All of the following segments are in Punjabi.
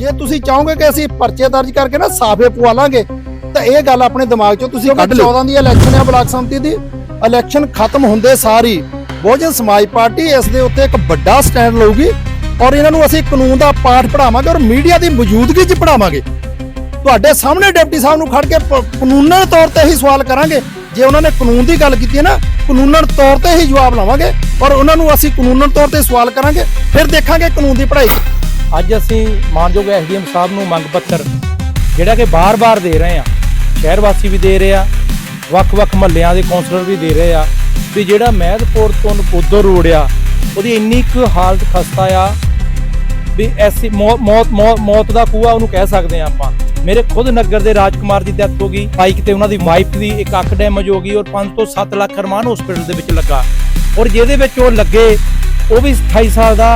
ਜੇ ਤੁਸੀਂ ਚਾਹੋਗੇ ਕਿ ਅਸੀਂ ਪਰਚੇ ਦਰਜ ਕਰਕੇ ਨਾ ਸਾਫੇ ਪਵਾ ਲਾਂਗੇ ਤਾਂ ਇਹ ਗੱਲ ਆਪਣੇ ਦਿਮਾਗ ਚੋਂ ਤੁਸੀਂ ਕੱਢ ਲਿਓ। 14 ਦੀ ਇਲੈਕਸ਼ਨ ਹੈ ਬਲਾਕ ਸੰਮਤੀ ਦੀ ਇਲੈਕਸ਼ਨ ਖਤਮ ਹੁੰਦੇ ਸਾਰੀ ਬਹੁਜਨ ਸਮਾਜ ਪਾਰਟੀ ਇਸ ਦੇ ਉੱਤੇ ਇੱਕ ਵੱਡਾ ਸਟੈਂਡ ਲਊਗੀ ਔਰ ਇਹਨਾਂ ਨੂੰ ਅਸੀਂ ਕਾਨੂੰਨ ਦਾ ਪਾਠ ਪੜਾਵਾਂਗੇ ਔਰ ਮੀਡੀਆ ਦੀ ਮੌਜੂਦਗੀ 'ਚ ਪੜਾਵਾਂਗੇ ਤੁਹਾਡੇ ਸਾਹਮਣੇ ਡਿਪਟੀ ਸਾਹਿਬ ਨੂੰ ਖੜ ਕੇ ਕਾਨੂੰਨਨ ਤੌਰ ਤੇ ਹੀ ਸਵਾਲ ਕਰਾਂਗੇ। ਜੇ ਉਹਨਾਂ ਨੇ ਕਾਨੂੰਨ ਦੀ ਗੱਲ ਕੀਤੀ ਹੈ ਨਾ ਕਾਨੂੰਨਨ ਤੌਰ ਤੇ ਹੀ ਜਵਾਬ ਲਾਵਾਂਗੇ ਔਰ ਉਹਨਾਂ ਨੂੰ ਅਸੀਂ ਕਾਨੂੰਨਨ ਤੌਰ ਤੇ ਸਵਾਲ ਕਰਾਂਗੇ ਫਿਰ ਦੇਖਾਂਗੇ ਕਾਨੂੰਨ ਦੀ ਪੜ੍ਹਾਈ। ਅੱਜ ਅਸੀਂ ਮਾਨਯੋਗ ਐਸਡੀਐਮ ਸਾਹਿਬ ਨੂੰ ਮੰਗ ਪੱਤਰ ਜਿਹੜਾ ਕਿ ਬਾਰ-ਬਾਰ ਦੇ ਰਹੇ ਆ ਸ਼ਹਿਰ ਵਾਸੀ ਵੀ ਦੇ ਰਹੇ ਆ, ਵੱਖ-ਵੱਖ ਮਹੱਲਿਆਂ ਦੇ ਕੌਂਸਲਰ ਵੀ ਦੇ ਰਹੇ ਆ, ਵੀ ਜਿਹੜਾ ਮਹਿਦਪੁਰ ਤੋਂ ਨਕੋਦਰ ਰੋਡ ਆ, ਉਹਦੀ ਇੰਨੀ ਕੁ ਹਾਲਤ ਖਸਤਾ ਆ, ਵੀ ਐਸੀ ਮੌਤ ਮੌਤ ਦਾ ਕੂਆ ਉਹਨੂੰ ਕਹਿ ਸਕਦੇ ਆ ਆਪਾਂ। ਮੇਰੇ ਖੁਦ ਨਗਰ ਦੇ ਰਾਜਕੁਮਾਰ ਦੀ ਡੈਥ ਹੋ ਗਈ, ਬਾਈਕ ਤੇ ਉਹਨਾਂ ਦੀ ਵਾਈਫ ਦੀ ਇੱਕ ਅੱਖ ਡੈਮੇਜ ਹੋ ਗਈ ਔਰ 5 ਤੋਂ 7 ਲੱਖ ਰਮਾਨ ਹਸਪੀਟਲ ਦੇ ਵਿੱਚ ਲੱਗਾ। ਔਰ ਜਿਹਦੇ ਵਿੱਚ ਉਹ ਲੱਗੇ, ਉਹ ਵੀ 28 ਸਾਲ ਦਾ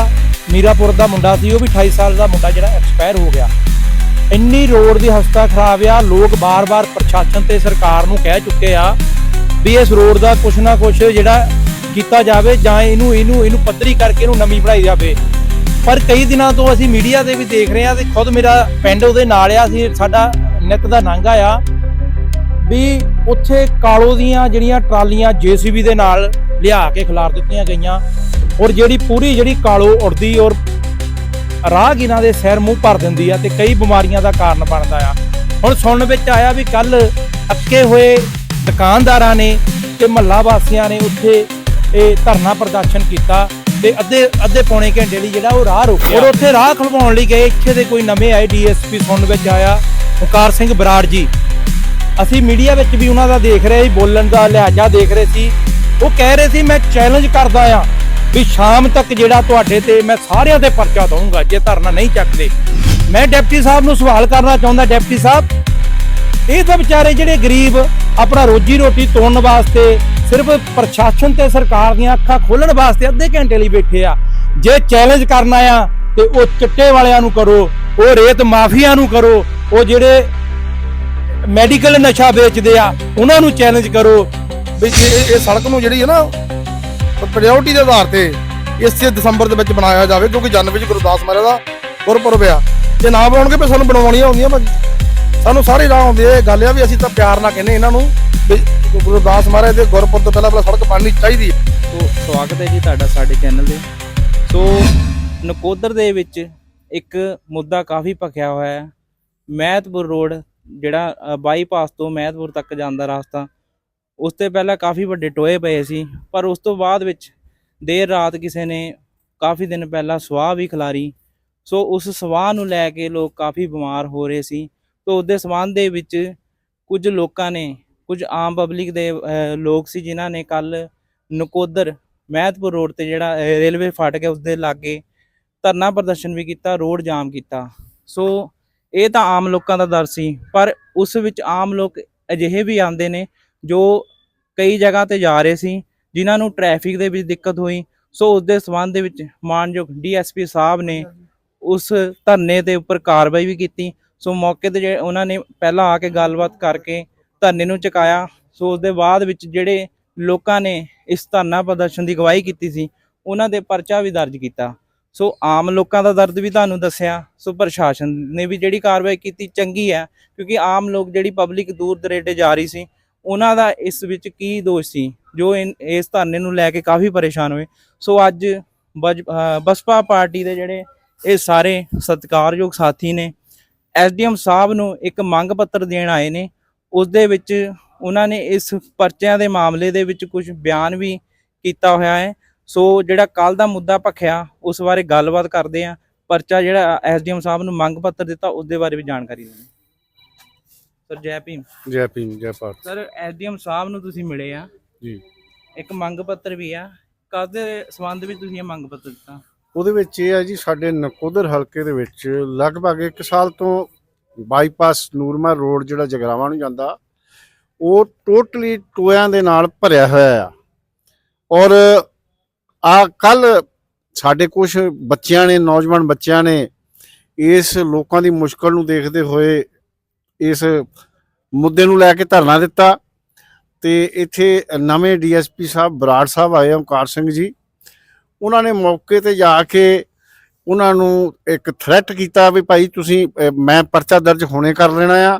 ਮੀਰਾਪੁਰ ਦਾ ਮੁੰਡਾ ਸੀ, ਉਹ ਵੀ 28 ਸਾਲ ਦਾ ਮੁੰਡਾ ਜਿਹੜਾ ਐਕਸਪਾਇਰ ਹੋ ਗਿਆ। ਇੰਨੀ ਰੋਡ ਦੀ ਹਸਤਾ ਖਰਾਬ ਆ, ਲੋਕ ਬਾਰ-ਬਾਰ ਪ੍ਰਸ਼ਾਸਨ ਤੇ ਸਰਕਾਰ ਨੂੰ ਕਹਿ ਚੁੱਕੇ ਆ ਵੀ ਇਸ ਰੋਡ ਦਾ ਕੁਛ ਨਾ ਕੁਛ ਜਿਹੜਾ ਕੀਤਾ ਜਾਵੇ ਜਾਂ ਇਹਨੂੰ ਇਹਨੂੰ ਇਹਨੂੰ ਪੱਧਰੀ ਕਰਕੇ ਇਹਨੂੰ ਨਵੀਂ ਬਣਾਈ ਜਾਵੇ। ਪਰ ਕਈ ਦਿਨਾਂ ਤੋਂ ਅਸੀਂ ਮੀਡੀਆ ਤੇ ਵੀ ਦੇਖ ਰਹੇ ਆ ਤੇ ਖੁਦ ਮੇਰਾ ਪਿੰਡ ਉਹਦੇ ਨਾਲ ਆ, ਅਸੀਂ ਸਾਡਾ ਨਿੱਤ ਦਾ ਨਾਂਗਾ ਆ ਵੀ ਉੱਥੇ ਕਾਲੋ ਦੀਆਂ ਜਿਹੜੀਆਂ ਟਰਾਲੀਆਂ ਜੀਸੀਬੀ ਦੇ ਨਾਲ ਲਿਆ ਕੇ ਖਿਲਾਰ ਦਿੱਤੀਆਂ ਗਈਆਂ। ਔਰ ਜਿਹੜੀ ਪੂਰੀ ਜਿਹੜੀ ਕਾਲੋ ਉੜਦੀ ਔਰ ਰਾਹਗੀਰਾਂ ਦੇ ਸਿਰ ਮੂੰਹ ਭਰ ਦਿੰਦੀ ਆ ਤੇ ਕਈ ਬਿਮਾਰੀਆਂ ਦਾ ਕਾਰਨ ਬਣਦਾ ਆ। ਹੁਣ ਸੁਣਨ ਵਿੱਚ ਆਇਆ ਵੀ ਕੱਲ ਅੱਕੇ ਹੋਏ ਦੁਕਾਨਦਾਰਾਂ ਨੇ ਤੇ ਮਹੱਲਾ ਵਾਸੀਆਂ ਨੇ ਉੱਥੇ ਇਹ ਧਰਨਾ ਪ੍ਰਦਰਸ਼ਨ ਕੀਤਾ ਤੇ ਅੱਧੇ ਅੱਧੇ ਪੌਣੇ ਘੰਟੇ ਲਈ ਜਿਹੜਾ ਉਹ ਰਾਹ ਰੋਕਿਆ। ਔਰ ਉੱਥੇ ਰਾਹ ਖਲਵਾਉਣ ਲਈ ਗਏ, ਇੱਥੇ ਦੇ ਕੋਈ ਨਵੇਂ ਆਏ ਡੀਐਸਪੀ ਸੁਣਨ ਵਿੱਚ ਆਇਆ, ਓਕਾਰ ਸਿੰਘ ਬਰਾੜ ਜੀ। ਅਸੀਂ ਮੀਡੀਆ ਵਿੱਚ ਵੀ ਉਹਨਾਂ ਦਾ ਦੇਖ ਰਹੇ ਸੀ, ਬੋਲਣ ਦਾ ਲਿਹਾਜ਼ਾ ਦੇਖ ਰਹੇ ਸੀ। ਉਹ ਕਹਿ ਰਹੇ ਸੀ, ਮੈਂ ਚੈਲੰਜ ਕਰਦਾ ਆ। ਵੀ ਸ਼ਾਮ ਤੱਕ ਜਿਹੜਾ ਤੁਹਾਡੇ ਤੇ ਮੈਂ ਸਾਰਿਆਂ ਤੇ ਪਰਚਾ ਦਊਂਗਾ, ਜੇ ਧਰਨਾ ਨਹੀਂ ਚੱਕਦੇ। ਮੈਂ ਡਿਪਟੀ ਸਾਹਿਬ ਨੂੰ ਸਵਾਲ ਕਰਨਾ ਚਾਹੁੰਦਾ, ਡਿਪਟੀ ਸਾਹਿਬ। ਇਹ ਤਾਂ ਵਿਚਾਰੇ ਜਿਹੜੇ ਗਰੀਬ, ਆਪਣਾ ਰੋਜੀ ਰੋਟੀ ਤੋੜਨ ਵਾਸਤੇ ਸਿਰਫ ਪ੍ਰਸ਼ਾਸਨ ਤੇ ਸਰਕਾਰ ਦੀਆਂ ਅੱਖਾਂ ਖੋਲਣ ਵਾਸਤੇ ਅੱਧੇ ਘੰਟੇ ਲਈ ਬੈਠੇ ਆ। ਜੇ ਚੈਲੰਜ ਕਰਨਾ ਆ ਤੇ ਉਹ ਚਿੱਟੇ ਵਾਲਿਆਂ ਨੂੰ ਕਰੋ, ਉਹ ਰੇਤ ਮਾਫੀਆ ਨੂੰ ਕਰੋ, ਉਹ ਜਿਹੜੇ ਮੈਡੀਕਲ ਨਸ਼ਾ ਵੇਚਦੇ ਆ, ਉਹਨਾਂ ਨੂੰ ਚੈਲੰਜ ਕਰੋ। ਵੀ ਇਹ ਇਹ ਸੜਕ ਨੂੰ ਜਿਹੜੀ ਹੈ ਨਾ ਪ੍ਰਾਇੋਰਟੀ ਦੇ ਆਧਾਰ ਤੇ ਇਸੇ ਦਸੰਬਰ ਦੇ ਵਿੱਚ ਬਣਾਇਆ ਜਾਵੇ, ਕਿਉਂਕਿ ਜਨਵਰੀ ਵਿੱਚ ਗੁਰਦਾਸ ਮਹਾਰਾਜ ਦਾ ਗੁਰਪੁਰਬ ਆ। ਜੇ ਨਾ ਬਣਾਉਣਗੇ ਫਿਰ ਸਾਨੂੰ ਬਣਾਉਣੀਆਂ ਹੁੰਦੀਆਂ ਭਾਜੀ। ਸਾਨੂੰ ਸਾਰੇ ਰਾਹ ਹੁੰਦੇ ਇਹ ਗੱਲ ਆ ਵੀ ਅਸੀਂ ਤਾਂ ਪਿਆਰ ਨਾਲ ਕਹਿੰਦੇ ਇਹਨਾਂ ਨੂੰ ਗੁਰਦਾਸ ਮਹਾਰਾਜ ਦੇ ਗੁਰਪੁਰਬ ਤੋਂ ਪਹਿਲਾਂ ਪਹਿਲਾਂ ਸੜਕ ਬਣਨੀ ਚਾਹੀਦੀ ਹੈ ਸੋ ਸਵਾਗਤ ਹੈ ਜੀ ਤੁਹਾਡਾ ਸਾਡੇ ਚੈਨਲ ਤੇ। ਸੋ ਨਕੋਦਰ ਦੇ ਵਿੱਚ ਇੱਕ ਮੁੱਦਾ ਕਾਫੀ ਭਖਿਆ ਹੋਇਆ ਹੈ। ਮਹਿਤਪੁਰ ਰੋਡ, ਜਿਹੜਾ ਬਾਈਪਾਸ ਤੋਂ ਮਹਿਤਪੁਰ ਤੱਕ ਜਾਂਦਾ ਰਸਤਾ। ਉਸ ਤੇ ਪਹਿਲਾਂ ਕਾਫੀ ਵੱਡੇ ਟੋਏ ਪਏ ਸੀ, ਪਰ ਉਸ ਤੋਂ ਬਾਅਦ ਵਿੱਚ ਦੇਰ ਰਾਤ ਕਿਸੇ ਨੇ ਕਾਫੀ ਦਿਨ ਪਹਿਲਾਂ ਸਵਾਹ ਵੀ ਖਿਲਾਰੀ। ਸੋ ਉਸ ਸਵਾਹ ਨੂੰ ਲੈ ਕੇ ਲੋਕ ਕਾਫੀ ਬਿਮਾਰ ਹੋ ਰਹੇ ਸੀ। ਤੋ ਉਹਦੇ ਸਬੰਧ ਦੇ ਵਿੱਚ ਕੁਝ ਲੋਕਾਂ ਨੇ, ਕੁਝ ਆਮ ਪਬਲਿਕ ਦੇ ਲੋਕ ਸੀ ਜਿਨ੍ਹਾਂ ਨੇ ਕੱਲ ਨਕੋਦਰ ਮਹਿਤਪੁਰ ਰੋਡ ਤੇ ਜਿਹੜਾ ਰੇਲਵੇ ਫਾਟਕ ਹੈ ਉਸ ਦੇ ਲਾਗੇ ਧਰਨਾ ਪ੍ਰਦਰਸ਼ਨ ਵੀ ਕੀਤਾ, ਰੋਡ ਜਾਮ ਕੀਤਾ। ਸੋ ਇਹ ਤਾਂ ਆਮ ਲੋਕਾਂ ਦਾ ਦਰ ਸੀ, ਪਰ ਉਸ ਵਿੱਚ ਆਮ ਲੋਕ ਅਜਿਹੇ ਵੀ ਆਉਂਦੇ ਨੇ ਜੋ ਕਈ ਜਗ੍ਹਾ ਤੇ ਜਾ ਰਹੇ ਸੀ, ਜਿਨ੍ਹਾਂ ਨੂੰ ਟ੍ਰੈਫਿਕ ਦੇ ਵਿੱਚ ਦਿੱਕਤ ਹੋਈ। ਸੋ ਉਸ ਦੇ ਸਬੰਧ ਦੇ ਵਿੱਚ ਮਾਨਯੋਗ ਡੀਐਸਪੀ ਸਾਹਿਬ ਨੇ ਉਸ ਧਰਨੇ ਦੇ ਉੱਪਰ ਕਾਰਵਾਈ ਵੀ ਕੀਤੀ। ਸੋ ਮੌਕੇ ਤੇ ਜਿਹੜੇ ਉਹਨਾਂ ਨੇ ਪਹਿਲਾਂ ਆ ਕੇ ਗੱਲਬਾਤ ਕਰਕੇ ਧਰਨੇ ਨੂੰ ਚੁਕਾਇਆ। ਸੋ ਉਸ ਦੇ ਬਾਅਦ ਵਿੱਚ ਜਿਹੜੇ ਲੋਕਾਂ ਨੇ ਇਸ ਧਰਨਾ ਪ੍ਰਦਰਸ਼ਨ ਦੀ ਗਵਾਹੀ ਕੀਤੀ ਸੀ, ਉਹਨਾਂ ਦੇ ਪਰਚਾ ਵੀ ਦਰਜ ਕੀਤਾ। ਸੋ ਆਮ ਲੋਕਾਂ ਦਾ ਦਰਦ ਵੀ ਤੁਹਾਨੂੰ ਦੱਸਿਆ। ਸੋ ਪ੍ਰਸ਼ਾਸਨ ਨੇ ਵੀ ਜਿਹੜੀ ਕਾਰਵਾਈ ਕੀਤੀ ਚੰਗੀ ਹੈ, ਕਿਉਂਕਿ ਆਮ ਲੋਕ ਜਿਹੜੀ ਪਬਲਿਕ ਦੂਰ ਦਰੇਡੇ ਜਾ ਰਹੀ ਸੀ ਉਹਨਾਂ ਦਾ ਇਸ ਵਿੱਚ ਕੀ ਦੋਸ਼ ਸੀ, ਜੋ ਇਨ- ਇਸ ਧਰਨੇ ਨੂੰ ਲੈ ਕੇ ਕਾਫੀ ਪਰੇਸ਼ਾਨ ਹੋਏ। ਸੋ ਅੱਜ ਬਜ- ਬਸਪਾ ਪਾਰਟੀ ਦੇ ਜਿਹੜੇ ਇਹ ਸਾਰੇ ਸਤਿਕਾਰਯੋਗ ਸਾਥੀ ਨੇ, ਐਸਡੀਐਮ ਸਾਹਿਬ ਨੂੰ ਇੱਕ ਮੰਗ ਪੱਤਰ ਦੇਣ ਆਏ ਨੇ। ਉਸ ਦੇ ਵਿੱਚ ਉਹਨਾਂ ਨੇ ਇਸ ਪਰਚਿਆਂ ਦੇ ਮਾਮਲੇ ਦੇ ਵਿੱਚ ਕੁਝ ਬਿਆਨ ਵੀ ਕੀਤਾ ਹੋਇਆ ਹੈ। ਸੋ ਜਿਹੜਾ ਕੱਲ ਦਾ ਮੁੱਦਾ ਭਖਿਆ, ਉਸ ਬਾਰੇ ਗੱਲਬਾਤ ਕਰਦੇ ਆ ਪਰਚਾ ਜਿਹੜਾ ਐਸਡੀਐਮ ਸਾਹਿਬ ਨੂੰ ਮੰਗ ਪੱਤਰ ਦਿੱਤਾ, ਉਸ ਦੇ ਬਾਰੇ ਵੀ ਜਾਣਕਾਰੀ ਦੇਣੀ ਸਰ ਜੈ ਭੀਮ। ਜੈ ਭੀਮ ਜੈ ਭਾਰਤ। ਸਰ ਐਸਡੀਐਮ ਸਾਹਿਬ ਨੂੰ ਤੁਸੀਂ ਮਿਲੇ ਆ। ਜੀ। ਇੱਕ ਮੰਗ ਪੱਤਰ ਵੀ ਆ। ਕਾਹਦੇ ਸੰਬੰਧ ਵਿੱਚ ਤੁਸੀਂ ਇਹ ਮੰਗ ਪੱਤਰ ਦਿੱਤਾ? ਉਹਦੇ ਵਿੱਚ ਇਹ ਹੈ ਜੀ ਸਾਡੇ ਨਕੋਦਰ ਹਲਕੇ ਦੇ ਵਿੱਚ ਲਗਭਗ 1 ਸਾਲ ਤੋਂ ਬਾਈਪਾਸ ਨੂਰਮਾ ਰੋਡ ਜਿਹੜਾ ਜਗਰਾਵਾਂ ਨੂੰ ਜਾਂਦਾ ਉਹ ਟੋਟਲੀ ਟੋਇਆਂ ਦੇ ਨਾਲ ਭਰਿਆ ਹੋਇਆ ਆ। ਔਰ ਆ ਕੱਲ ਸਾਡੇ ਕੁਝ ਬੱਚਿਆਂ ਨੇ ਨੌਜਵਾਨ ਬੱਚਿਆਂ ਨੇ ਇਸ ਲੋਕਾਂ ਦੀ ਮੁਸ਼ਕਲ ਨੂੰ ਦੇਖਦੇ ਹੋਏ ਇਸ ਮੁੱਦੇ ਨੂੰ ਲੈ ਕੇ ਧਰਨਾ ਦਿੱਤਾ ਤੇ ਇੱਥੇ ਨਵੇਂ ਡੀਐਸਪੀ ਸਾਹਿਬ ਬਰਾੜ ਸਾਹਿਬ ਆਏ ਓਮਕਾਰ ਸਿੰਘ ਜੀ। ਉਹਨਾਂ ਨੇ ਮੌਕੇ ਤੇ ਜਾ ਕੇ ਉਹਨਾਂ ਨੂੰ ਇੱਕ ਥ੍ਰੈਟ ਕੀਤਾ ਵੀ ਭਾਈ ਤੁਸੀਂ ਮੈਂ ਪਰਚਾ ਦਰਜ ਹੋਣੇ ਕਰ ਲੈਣਾ ਆ,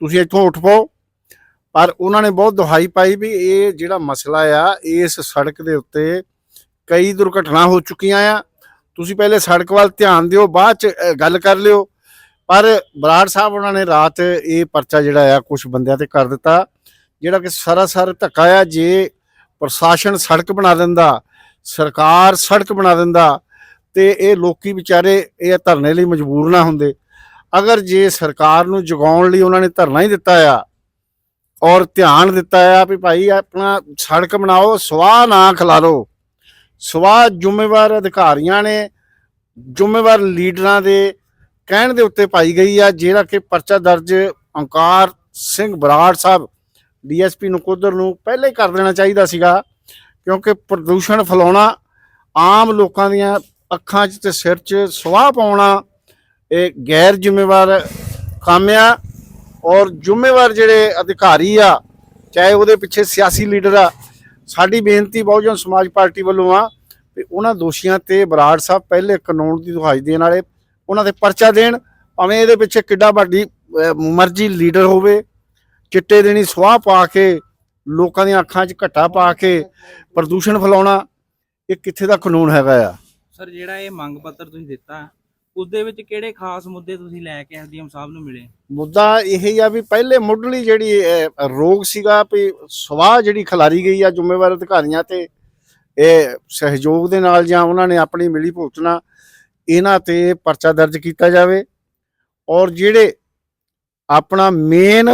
ਤੁਸੀਂ ਇੱਥੋਂ ਉੱਠ ਪਾਓ। ਪਰ ਉਹਨਾਂ ਨੇ ਬਹੁਤ ਦੁਹਾਈ ਪਾਈ ਵੀ ਇਹ ਜਿਹੜਾ ਮਸਲਾ ਆ, ਇਸ ਸੜਕ ਦੇ ਉੱਤੇ ਕਈ ਦੁਰਘਟਨਾ ਹੋ ਚੁੱਕੀਆਂ ਆ। ਤੁਸੀਂ ਪਹਿਲੇ ਸੜਕ ਵੱਲ ਧਿਆਨ ਦਿਓ, ਬਾਅਦ ਚ ਗੱਲ ਕਰ ਲਿਓ। ਪਰ ਬਰਾੜ ਸਾਹਿਬ ਉਹਨਾਂ ਨੇ ਰਾਤ ਇਹ ਪਰਚਾ ਜਿਹੜਾ ਆ ਕੁਝ ਬੰਦਿਆਂ ਤੇ ਕਰ ਦਿੱਤਾ, ਜਿਹੜਾ ਕਿ ਸਰਾਸਰ ਧੱਕਾ ਆ, ਜੇ ਪ੍ਰਸ਼ਾਸਨ ਸੜਕ ਬਣਾ ਦਿੰਦਾ, ਸਰਕਾਰ ਸੜਕ ਬਣਾ ਦਿੰਦਾ, ਤੇ ਇਹ ਲੋਕੀ ਵਿਚਾਰੇ ਇਹ ਧਰਨੇ ਲਈ ਮਜਬੂਰ ਨਾ ਹੁੰਦੇ। ਅਗਰ ਜੇ ਸਰਕਾਰ ਨੂੰ ਜਗਾਉਣ ਲਈ ਉਹਨਾਂ ਨੇ ਧਰਨਾ ਹੀ ਦਿੱਤਾ ਆ, ਔਰ ਧਿਆਨ ਦਿੱਤਾ ਆ ਵੀ ਭਾਈ ਆਪਣਾ ਸੜਕ ਬਣਾਓ, ਸਵਾਹ ਨਾ ਖਿਲਾਰੋ ਸਵਾਹ ਜ਼ਿੰਮੇਵਾਰ ਅਧਿਕਾਰੀਆਂ ਨੇ, ਜ਼ਿੰਮੇਵਾਰ ਲੀਡਰਾਂ ਦੇ ਕਹਿਣ ਦੇ ਉੱਤੇ ਪਾਈ ਗਈ ਆ, ਜਿਹੜਾ ਕਿ ਪਰਚਾ ਦਰਜ ਓਂਕਾਰ ਸਿੰਘ ਬਰਾੜ ਸਾਹਿਬ, ਡੀਐਸਪੀ ਨਕੋਦਰ ਨੂੰ ਪਹਿਲੇ ਕਰ ਦੇਣਾ ਚਾਹੀਦਾ ਸੀਗਾ, ਕਿਉਂਕਿ ਪ੍ਰਦੂਸ਼ਣ ਫੈਲਾਉਣਾ ਆਮ ਲੋਕਾਂ ਦੀਆਂ ਅੱਖਾਂ 'ਚ ਤੇ ਸਿਰ 'ਚ ਸਵਾਹ ਪਾਉਣਾ, ਇਹ ਗੈਰ ਜ਼ਿੰਮੇਵਾਰ ਕੰਮ ਆ। ਔਰ ਜ਼ਿੰਮੇਵਾਰ ਜਿਹੜੇ ਅਧਿਕਾਰੀ ਆ, ਚਾਹੇ ਉਹਦੇ ਪਿੱਛੇ ਸਿਆਸੀ ਲੀਡਰ ਆ, ਸਾਡੀ ਬੇਨਤੀ ਬਹੁਜਨ ਸਮਾਜ ਪਾਰਟੀ ਵੱਲੋਂ ਆ, ਵੀ ਉਹਨਾਂ ਦੋਸ਼ੀਆਂ ਤੇ ਬਰਾੜ ਸਾਹਿਬ ਪਹਿਲੇ ਕਾਨੂੰਨ ਦੀ ਦੁਹਾਈ ਦੇਣ ਵਾਲੇ ਉਹਨਾਂ ਦੇ ਪਰਚਾ ਦੇਣ ਭਾਵੇਂ ਇਹਦੇ ਪਿੱਛੇ ਕਿੱਡਾ ਵੱਡੀ ਮਰਜ਼ੀ ਲੀਡਰ ਹੋਵੇ ਚਿੱਟੇ ਦੇਣੀ ਸਵਾਹ ਪਾ ਕੇ ਲੋਕਾਂ ਦੀਆਂ ਅੱਖਾਂ 'ਚ ਘੱਟਾ ਪਾ ਕੇ ਪ੍ਰਦੂਸ਼ਣ ਫੈਲਾਉਣਾ ਇਹ ਕਿੱਥੇ ਦਾ ਕਾਨੂੰਨ ਹੈਗਾ ਆ? ਸਰ ਜਿਹੜਾ ਇਹ ਮੰਗ ਪੱਤਰ ਤੁਸੀਂ ਦਿੱਤਾ ਉਸ ਦੇ ਵਿੱਚ ਕਿਹੜੇ ਖਾਸ ਮੁੱਦੇ ਤੁਸੀਂ ਲੈ ਕੇ ਐਸਡੀਐਮ ਸਾਹਿਬ ਨੂੰ ਮਿਲੇ? ਮੁੱਦਾ ਇਹ ਹੀ ਆ ਵੀ ਪਹਿਲੇ ਮੁੱਢਲੀ ਜਿਹੜੀ ਰੋਗ ਸੀਗਾ ਵੀ ਸਵਾਹ ਜਿਹੜੀ ਖਿਲਾਰੀ ਗਈ ਆ ਜ਼ਿੰਮੇਵਾਰ ਅਧਿਕਾਰੀਆਂ ਤੇ ਇਹ ਸਹਿਯੋਗ ਦੇ ਨਾਲ ਜਾਂ ਉਹਨਾਂ ਨੇ ਆਪਣੀ ਮਿਲੀ ਭੁਗਤਣਾ ਇਹਨਾਂ ਤੇ ਪਰਚਾ ਦਰਜ ਕੀਤਾ ਜਾਵੇ ਔਰ ਜਿਹੜੇ ਆਪਣਾ ਮੇਨ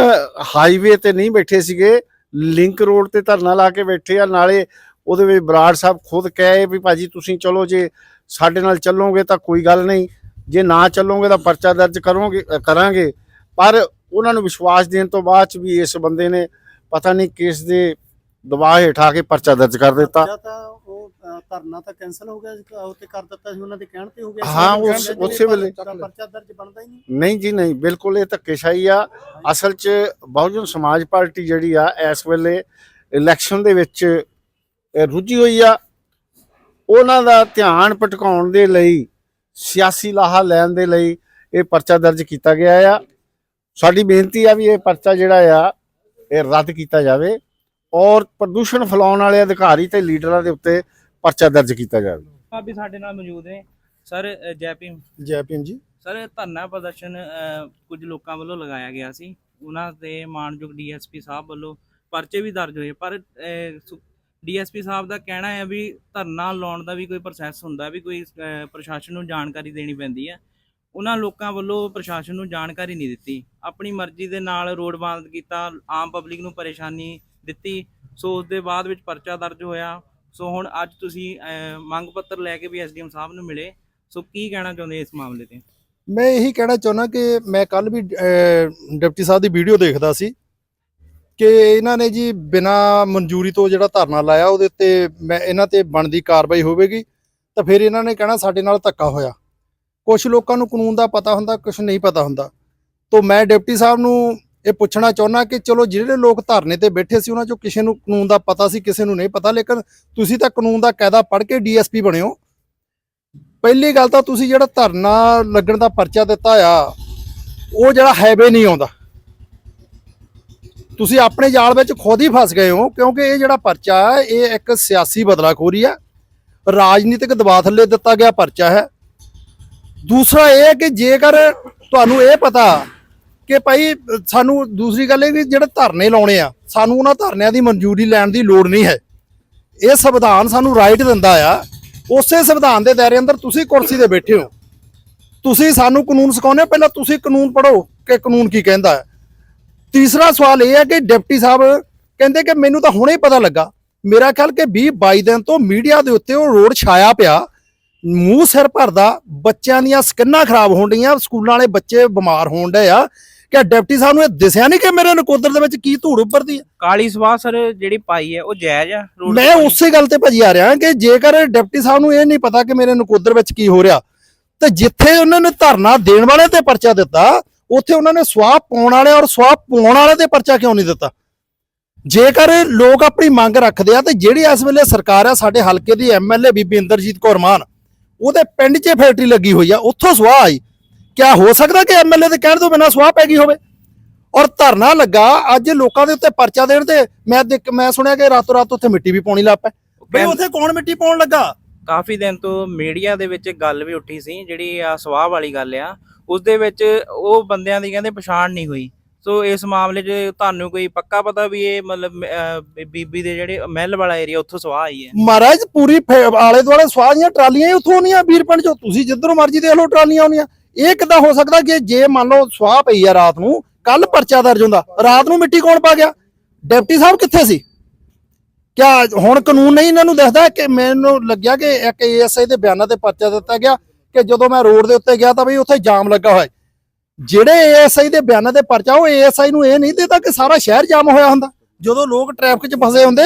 ਹਾਈਵੇ ਤੇ ਨਹੀਂ ਬੈਠੇ ਸੀਗੇ ਲਿੰਕ ਰੋਡ ਤੇ ਧਰਨਾ ਲਾ ਕੇ ਬੈਠੇ ਆ, ਨਾਲੇ ਉਹਦੇ ਵਿੱਚ ਬਰਾੜ ਸਾਹਿਬ ਖੁਦ ਕਹੇ ਵੀ ਭਾਜੀ ਤੁਸੀਂ ਚਲੋ ਜੇ ਸਾਡੇ ਨਾਲ ਚੱਲੋਗੇ ਤਾਂ ਕੋਈ ਗੱਲ ਨਹੀਂ, ਜੇ ਨਾ ਚੱਲੋਗੇ ਤਾਂ ਪਰਚਾ ਦਰਜ ਕਰੋਗੇ ਕਰਾਂਗੇ। ਪਰ ਉਹਨਾਂ ਨੂੰ ਵਿਸ਼ਵਾਸ ਦੇਣ ਤੋਂ ਬਾਅਦ ਚ ਵੀ ਇਸ ਬੰਦੇ ਨੇ ਪਤਾ ਨਹੀਂ ਕਿਸ ਦੇ ਦਬਾਅ ਹੇਠ ਆ ਕੇ ਪਰਚਾ ਦਰਜ ਕਰ ਦਿੱਤਾ। ਧਰਨਾ ਤਾਂ ਕੈਨਸਲ ਹੋ ਗਿਆ ਸੀ, ਉਹ ਤੇ ਕਰ ਦਿੱਤਾ ਸੀ ਉਹਨਾਂ ਦੇ ਕਹਿਣ ਤੇ ਹੋ ਗਿਆ। ਹਾਂ, ਉਸ- ਉਸੇ ਵੇਲੇ। ਪਰਚਾ ਦਰਜ ਬਣਦਾ ਹੀ ਨਹੀਂ ਨਹੀਂ ਜੀ ਨਹੀਂ ਬਿਲਕੁਲ ਇਹ ਧੱਕੇਸ਼ਾਹੀ ਆ ਅਸਲ 'ਚ ਬਹੁਜਨ ਸਮਾਜ ਪਾਰਟੀ ਜਿਹੜੀ ਆ ਇਸ ਵੇਲੇ ਇਲੈਕਸ਼ਨ ਦੇ ਵਿੱਚ ਰੁੱਝੀ ਹੋਈ ਆ ਉਹਨਾਂ ਦਾ ਧਿਆਨ ਭਟਕਾਉਣ ਦੇ ਲਈ ਸਿਆਸੀ ਲਾਹਾ ਲੈਣ ਦੇ ਲਈ ਇਹ ਪਰਚਾ ਦਰਜ ਕੀਤਾ ਗਿਆ ਆ ਸਾਡੀ ਬੇਨਤੀ ਆ ਵੀ ਇਹ ਪਰਚਾ ਜਿਹੜਾ ਆ ਇਹ ਰੱਦ ਕੀਤਾ ਜਾਵੇ ਔਰ ਪ੍ਰਦੂਸ਼ਣ ਫੈਲਾਉਣ ਵਾਲੇ ਅਧਿਕਾਰੀ ਤੇ ਲੀਡਰਾਂ ਦੇ ਉੱਤੇ ਪਰਚਾ ਦਰਜ ਕੀਤਾ ਜਾਵੇ ਭਾਬੀ ਸਾਡੇ ਨਾਲ ਮੌਜੂਦ ਨੇ। ਸਰ ਅ, ਜੈ ਭੀਮ। ਜੈ ਭੀਮ ਜੀ। ਸਰ ਇਹ ਧਰਨਾ ਪ੍ਰਦਰਸ਼ਨ ਕੁਝ ਲੋਕਾਂ ਵੱਲੋਂ ਲਗਾਇਆ ਗਿਆ ਸੀ। ਉਹਨਾਂ ਤੇ ਮਾਨਯੋਗ ਡੀਐਸਪੀ ਸਾਹਿਬ ਵੱਲੋਂ ਪਰਚੇ ਵੀ ਦਰਜ ਹੋਏ। ਪਰ ਡੀਐਸਪੀ ਸਾਹਿਬ ਦਾ ਕਹਿਣਾ ਹੈ ਵੀ ਧਰਨਾ ਲਾਉਣ ਦਾ ਵੀ ਕੋਈ ਪ੍ਰੋਸੈਸ ਹੁੰਦਾ ਵੀ ਕੋਈ ਪ੍ਰਸ਼ਾਸਨ ਨੂੰ ਜਾਣਕਾਰੀ ਦੇਣੀ ਪੈਂਦੀ ਹੈ। ਉਹਨਾਂ ਲੋਕਾਂ ਵੱਲੋਂ ਪ੍ਰਸ਼ਾਸਨ ਨੂੰ ਜਾਣਕਾਰੀ ਨਹੀਂ ਦਿੱਤੀ। ਆਪਣੀ ਮਰਜ਼ੀ ਦੇ ਨਾਲ ਰੋਡ ਬੰਦ ਕੀਤਾ ਆਮ ਪਬਲਿਕ ਨੂੰ ਪਰੇਸ਼ਾਨੀ ਦਿੱਤੀ। ਸੋ ਉਸ ਦੇ ਬਾਅਦ ਵਿੱਚ ਪਰਚਾ ਦਰਜ ਹੋਇਆ। ਸੋ ਹੁਣ ਅੱਜ ਤੁਸੀਂ ਮੰਗ ਪੱਤਰ ਲੈ ਕੇ ਵੀ ਐਸਡੀਐਮ ਸਾਹਿਬ ਨੂੰ ਮਿਲੇ। ਸੋ ਕੀ ਕਹਿਣਾ ਚਾਹੁੰਦੇ ਇਸ ਮਾਮਲੇ ਤੇ? ਮੈਂ ਇਹੀ ਕਹਿਣਾ ਚਾਹੁੰਦਾ ਕਿ ਮੈਂ ਕੱਲ ਵੀ ਡਿਪਟੀ ਸਾਹਿਬ ਦੀ ਵੀਡੀਓ ਦੇਖਦਾ ਸੀ ਕਿ ਇਹਨਾਂ ਨੇ ਜੀ ਬਿਨਾ ਮਨਜ਼ੂਰੀ ਤੋਂ ਜਿਹੜਾ ਧਰਨਾ ਲਾਇਆ ਉਹਦੇ ਉੱਤੇ ਮੈਂ, ਇਹਨਾਂ ਤੇ ਬਣਦੀ ਕਾਰਵਾਈ ਹੋਵੇਗੀ, ਤਾਂ ਫਿਰ ਇਹਨਾਂ ਨੇ ਕਹਿਣਾ ਸਾਡੇ ਨਾਲ ਧੱਕਾ ਹੋਇਆ। ਕੁਝ ਲੋਕਾਂ ਨੂੰ ਕਾਨੂੰਨ ਦਾ ਪਤਾ ਹੁੰਦਾ ਕੁਝ ਨਹੀਂ ਪਤਾ ਹੁੰਦਾ। ਤੋਂ ਮੈਂ ਡਿਪਟੀ ਸਾਹਿਬ ਨੂੰ ਇਹ ਪੁੱਛਣਾ ਚਾਹੁੰਦਾ ਕਿ ਚਲੋ ਜਿਹੜੇ ਲੋਕ ਧਰਨੇ ਤੇ ਬੈਠੇ ਸੀ, ਉਹਨਾਂ ਚੋਂ ਕਿਸੇ ਨੂੰ ਕਾਨੂੰਨ ਦਾ ਪਤਾ ਸੀ, ਕਿਸੇ ਨੂੰ ਨਹੀਂ ਪਤਾ, ਲੇਕਿਨ ਤੁਸੀਂ ਤਾਂ ਕਾਨੂੰਨ ਦਾ ਕਾਇਦਾ ਪੜ੍ਹ ਕੇ ਡੀਐਸਪੀ ਬਣਿਓ ਪਹਿਲੀ ਗੱਲ ਤਾਂ ਤੁਸੀਂ ਜਿਹੜਾ ਧਰਨਾ ਲੱਗਣ ਦਾ ਪਰਚਾ ਦਿੱਤਾ ਆ, ਉਹ ਜਿਹੜਾ ਹਾਈਵੇ ਨਹੀਂ ਆਉਂਦਾ। ਤੁਸੀਂ ਆਪਣੇ ਜਾਲ ਵਿੱਚ ਖੁਦ ਹੀ ਫਸ ਗਏ ਹੋ, ਕਿਉਂਕਿ ਇਹ ਜਿਹੜਾ ਪਰਚਾ ਹੈ, ਇਹ ਇੱਕ ਸਿਆਸੀ ਬਦਲਾਖੋਰੀ ਹੈ ਰਾਜਨੀਤਿਕ ਦਬਾਅ ਥੱਲੇ ਦਿੱਤਾ ਗਿਆ ਪਰਚਾ ਹੈ। ਦੂਸਰਾ ਇਹ ਹੈ ਕਿ ਜੇਕਰ ਤੁਹਾਨੂੰ ਇਹ ਪਤਾ ਕਿ ਭਾਈ, ਸਾਨੂੰ ਦੂਸਰੀ ਗੱਲ ਇਹ ਵੀ ਜਿਹੜੇ ਧਰਨੇ ਲਾਉਣੇ ਆ, ਸਾਨੂੰ ਉਹਨਾਂ ਧਰਨਿਆਂ ਦੀ ਮਨਜ਼ੂਰੀ ਲੈਣ ਦੀ ਲੋੜ ਨਹੀਂ ਹੈ। ਇਹ ਸੰਵਿਧਾਨ ਸਾਨੂੰ ਰਾਈਟ ਦਿੰਦਾ ਆ। ਉਸੇ ਸੰਵਿਧਾਨ ਦੇ ਦਾਇਰੇ ਅੰਦਰ ਤੁਸੀਂ ਕੁਰਸੀ ਤੇ ਬੈਠੇ ਹੋ। ਤੁਸੀਂ ਸਾਨੂੰ ਕਾਨੂੰਨ ਸਿਖਾਉਂਦੇ ਹੋ, ਪਹਿਲਾਂ ਤੁਸੀਂ ਕਾਨੂੰਨ ਪੜ੍ਹੋ ਕਿ ਕਾਨੂੰਨ ਕੀ ਕਹਿੰਦਾ ਹੈ। ਤੀਸਰਾ ਸਵਾਲ ਇਹ ਹੈ ਕਿ ਡਿਪਟੀ ਸਾਹਿਬ ਕਹਿੰਦੇ ਕਿ ਮੈਨੂੰ ਤਾਂ ਹੁਣੇ ਹੀ ਪਤਾ ਲੱਗਾ। ਮੇਰਾ ਖਿਆਲ ਕਿ 20 22 ਦਿਨ ਤੋਂ ਮੀਡੀਆ ਦੇ ਉੱਤੇ ਉਹ ਰੋਡ ਛਾਇਆ ਪਿਆ। ਮੂੰਹ ਸਿਰ ਭਰਦਾ, ਬੱਚਿਆਂ ਦੀਆਂ ਸਕਿਨਾਂ ਖਰਾਬ ਹੋਣ ਡੀਆਂ ਸਕੂਲਾਂ ਵਾਲੇ ਬੱਚੇ ਬਿਮਾਰ ਹੋਣ ਡਏ ਆ। ਕਿ ਡਿਪਟੀ ਸਾਹਿਬ ਨੂੰ ਇਹ ਦਿਸਿਆ ਨਹੀਂ ਕਿ ਮੇਰੇ ਨਕੋਦਰ ਦੇ ਵਿੱਚ ਕੀ ਧੂੜ ਉੱਪਰਦੀ ਹੈ ਕਾਲੀ ਸਵਾਹ ਸਰ ਜਿਹੜੀ ਪਾਈ ਹੈ ਉਹ ਜਾਇਜ਼ ਆ ਮੈਂ? ਉਸੇ ਗੱਲ ਤੇ ਭਾਜੀ ਆ ਰਿਹਾ ਕਿ ਜੇਕਰ ਡਿਪਟੀ ਸਾਹਿਬ ਨੂੰ ਇਹ ਨਹੀਂ ਪਤਾ ਕਿ ਮੇਰੇ ਨਕੋਦਰ ਵਿੱਚ ਕੀ ਹੋ ਰਿਹਾ ਤੇ ਜਿੱਥੇ ਉਹਨਾਂ ਨੇ ਧਰਨਾ ਦੇਣ ਵਾਲੇ ਤੇ ਪਰਚਾ ਦਿੱਤਾ ਉੱਥੇ ਉਹਨਾਂ ਨੇ ਸਵਾਹ ਪਾਉਣ ਵਾਲੇ ਔਰ ਸਵਾਹ ਪਾਉਣ ਵਾਲੇ ਤੇ ਪਰਚਾ ਕਿਉਂ ਨਹੀਂ ਦਿੱਤਾ ਜੇਕਰ ਲੋਕ ਆਪਣੀ ਮੰਗ ਰੱਖਦੇ ਆ ਤੇ ਜਿਹੜੀ ਇਸ ਵੇਲੇ ਸਰਕਾਰ ਆ ਸਾਡੇ ਹਲਕੇ ਦੀ ਐਮਐਲਏ ਬੀਬੀ ਇੰਦਰਜੀਤ ਕੌਰ ਮਾਨ ਉਹਦੇ ਪਿੰਡ 'ਚ ਫੈਕਟਰੀ ਲੱਗੀ ਹੋਈ ਆ ਉੱਥੋਂ ਸਵਾਹ ਆਈ ਕਿਆ ਹੋ ਸਕਦਾ ਕਿ ਐਮਐਲਏ ਦੇ ਕਹਿਣ ਤੋਂ ਬਿਨਾਂ ਸਵਾਹ ਪੈ ਗਈ ਹੋਵੇ? ਔਰ ਧਰਨਾ ਲੱਗਾ ਅੱਜ ਲੋਕਾਂ ਦੇ ਉੱਤੇ ਪਰਚਾ ਦੇਣ ਤੇ ਮੈਂ ਮੈਂ ਸੁਣਿਆ ਕਿ ਰਾਤੋਂ ਰਾਤ ਉੱਥੇ ਮਿੱਟੀ ਵੀ ਪਾਉਣੀ ਲੱਗ ਪਏ ਬਈ ਉੱਥੇ ਕੌਣ ਮਿੱਟੀ ਪਾਉਣ ਲੱਗਾ? ਕਾਫੀ ਦਿਨ ਤੋਂ ਮੀਡੀਆ ਦੇ ਵਿੱਚ ਗੱਲ ਵੀ ਉੱਠੀ ਸੀ ਜਿਹੜੀ ਆ ਸਵਾਹ ਵਾਲੀ ਗੱਲ ਆ ਉਸ ਦੇ ਵਿੱਚ ਉਹ ਬੰਦਿਆਂ ਦੀ ਕਹਿੰਦੇ ਪਛਾਣ ਨਹੀਂ ਹੋਈ। ਸੋ ਇਸ ਮਾਮਲੇ 'ਚ ਤੁਹਾਨੂੰ ਕੋਈ ਪੱਕਾ ਪਤਾ ਵੀ ਇਹ ਮਤਲਬ ਬੀਬੀ ਦੇ ਜਿਹੜੇ ਮਹਿਲ ਵਾਲਾ ਏਰੀਆ ਉੱਥੋਂ ਸਵਾਹ ਆਈ ਹੈ? ਮਹਾਰਾਜ ਪੂਰੀ ਆਲੇ ਦੁਆਲੇ ਸਵਾਹ ਦੀਆਂ ਟਰਾਲੀਆਂ ਹੀ ਉੱਥੋਂ ਆਉਂਦੀਆਂ ਵੀਰਪਿੰਡ ਚੋਂ। ਤੁਸੀਂ ਜਿੱਧਰੋਂ ਮਰਜ਼ੀ ਦੇਖ ਲਓ ਟਰਾਲੀਆਂ ਆਉਂਦੀਆਂ ਇਹ ਕਿੱਦਾਂ ਹੋ ਸਕਦਾ ਕਿ ਜੇ ਮੰਨ ਲਓ ਸਵਾਹ ਪਈ ਆ ਰਾਤ ਨੂੰ ਕੱਲ ਪਰਚਾ ਦਰਜ ਹੁੰਦਾ, ਰਾਤ ਨੂੰ ਮਿੱਟੀ ਕੌਣ ਪਾ ਗਿਆ? ਡਿਪਟੀ ਸਾਹਿਬ ਕਿੱਥੇ ਸੀ? ਕਿਆ ਹੁਣ ਕਾਨੂੰਨ ਨਹੀਂ ਇਹਨਾਂ ਨੂੰ ਦੱਸਦਾ ਕਿ ਮੈਨੂੰ ਲੱਗਿਆ ਕਿ ਇੱਕ ਏਐਸਆਈ ਦੇ ਬਿਆਨਾਂ ਤੇ ਪਰਚਾ ਦਿੱਤਾ ਗਿਆ ਕਿ ਜਦੋਂ ਮੈਂ ਰੋਡ ਦੇ ਉੱਤੇ ਗਿਆ ਤਾਂ ਬਈ ਉੱਥੇ ਜਾਮ ਲੱਗਾ ਹੋਇਆ। ਹੈ। ਜਿਹੜੇ ਏਐਸਆਈ ਦੇ ਬਿਆਨਾਂ ਤੇ ਪਰਚਾ, ਉਹ ਏਐਸਆਈ ਨੂੰ ਇਹ ਨਹੀਂ ਦਿੱਤਾ ਕਿ ਸਾਰਾ ਸ਼ਹਿਰ ਜਾਮ ਹੋਇਆ ਹੁੰਦਾ। ਜਦੋਂ ਲੋਕ ਟ੍ਰੈਫਿਕ 'ਚ ਫਸੇ ਹੁੰਦੇ,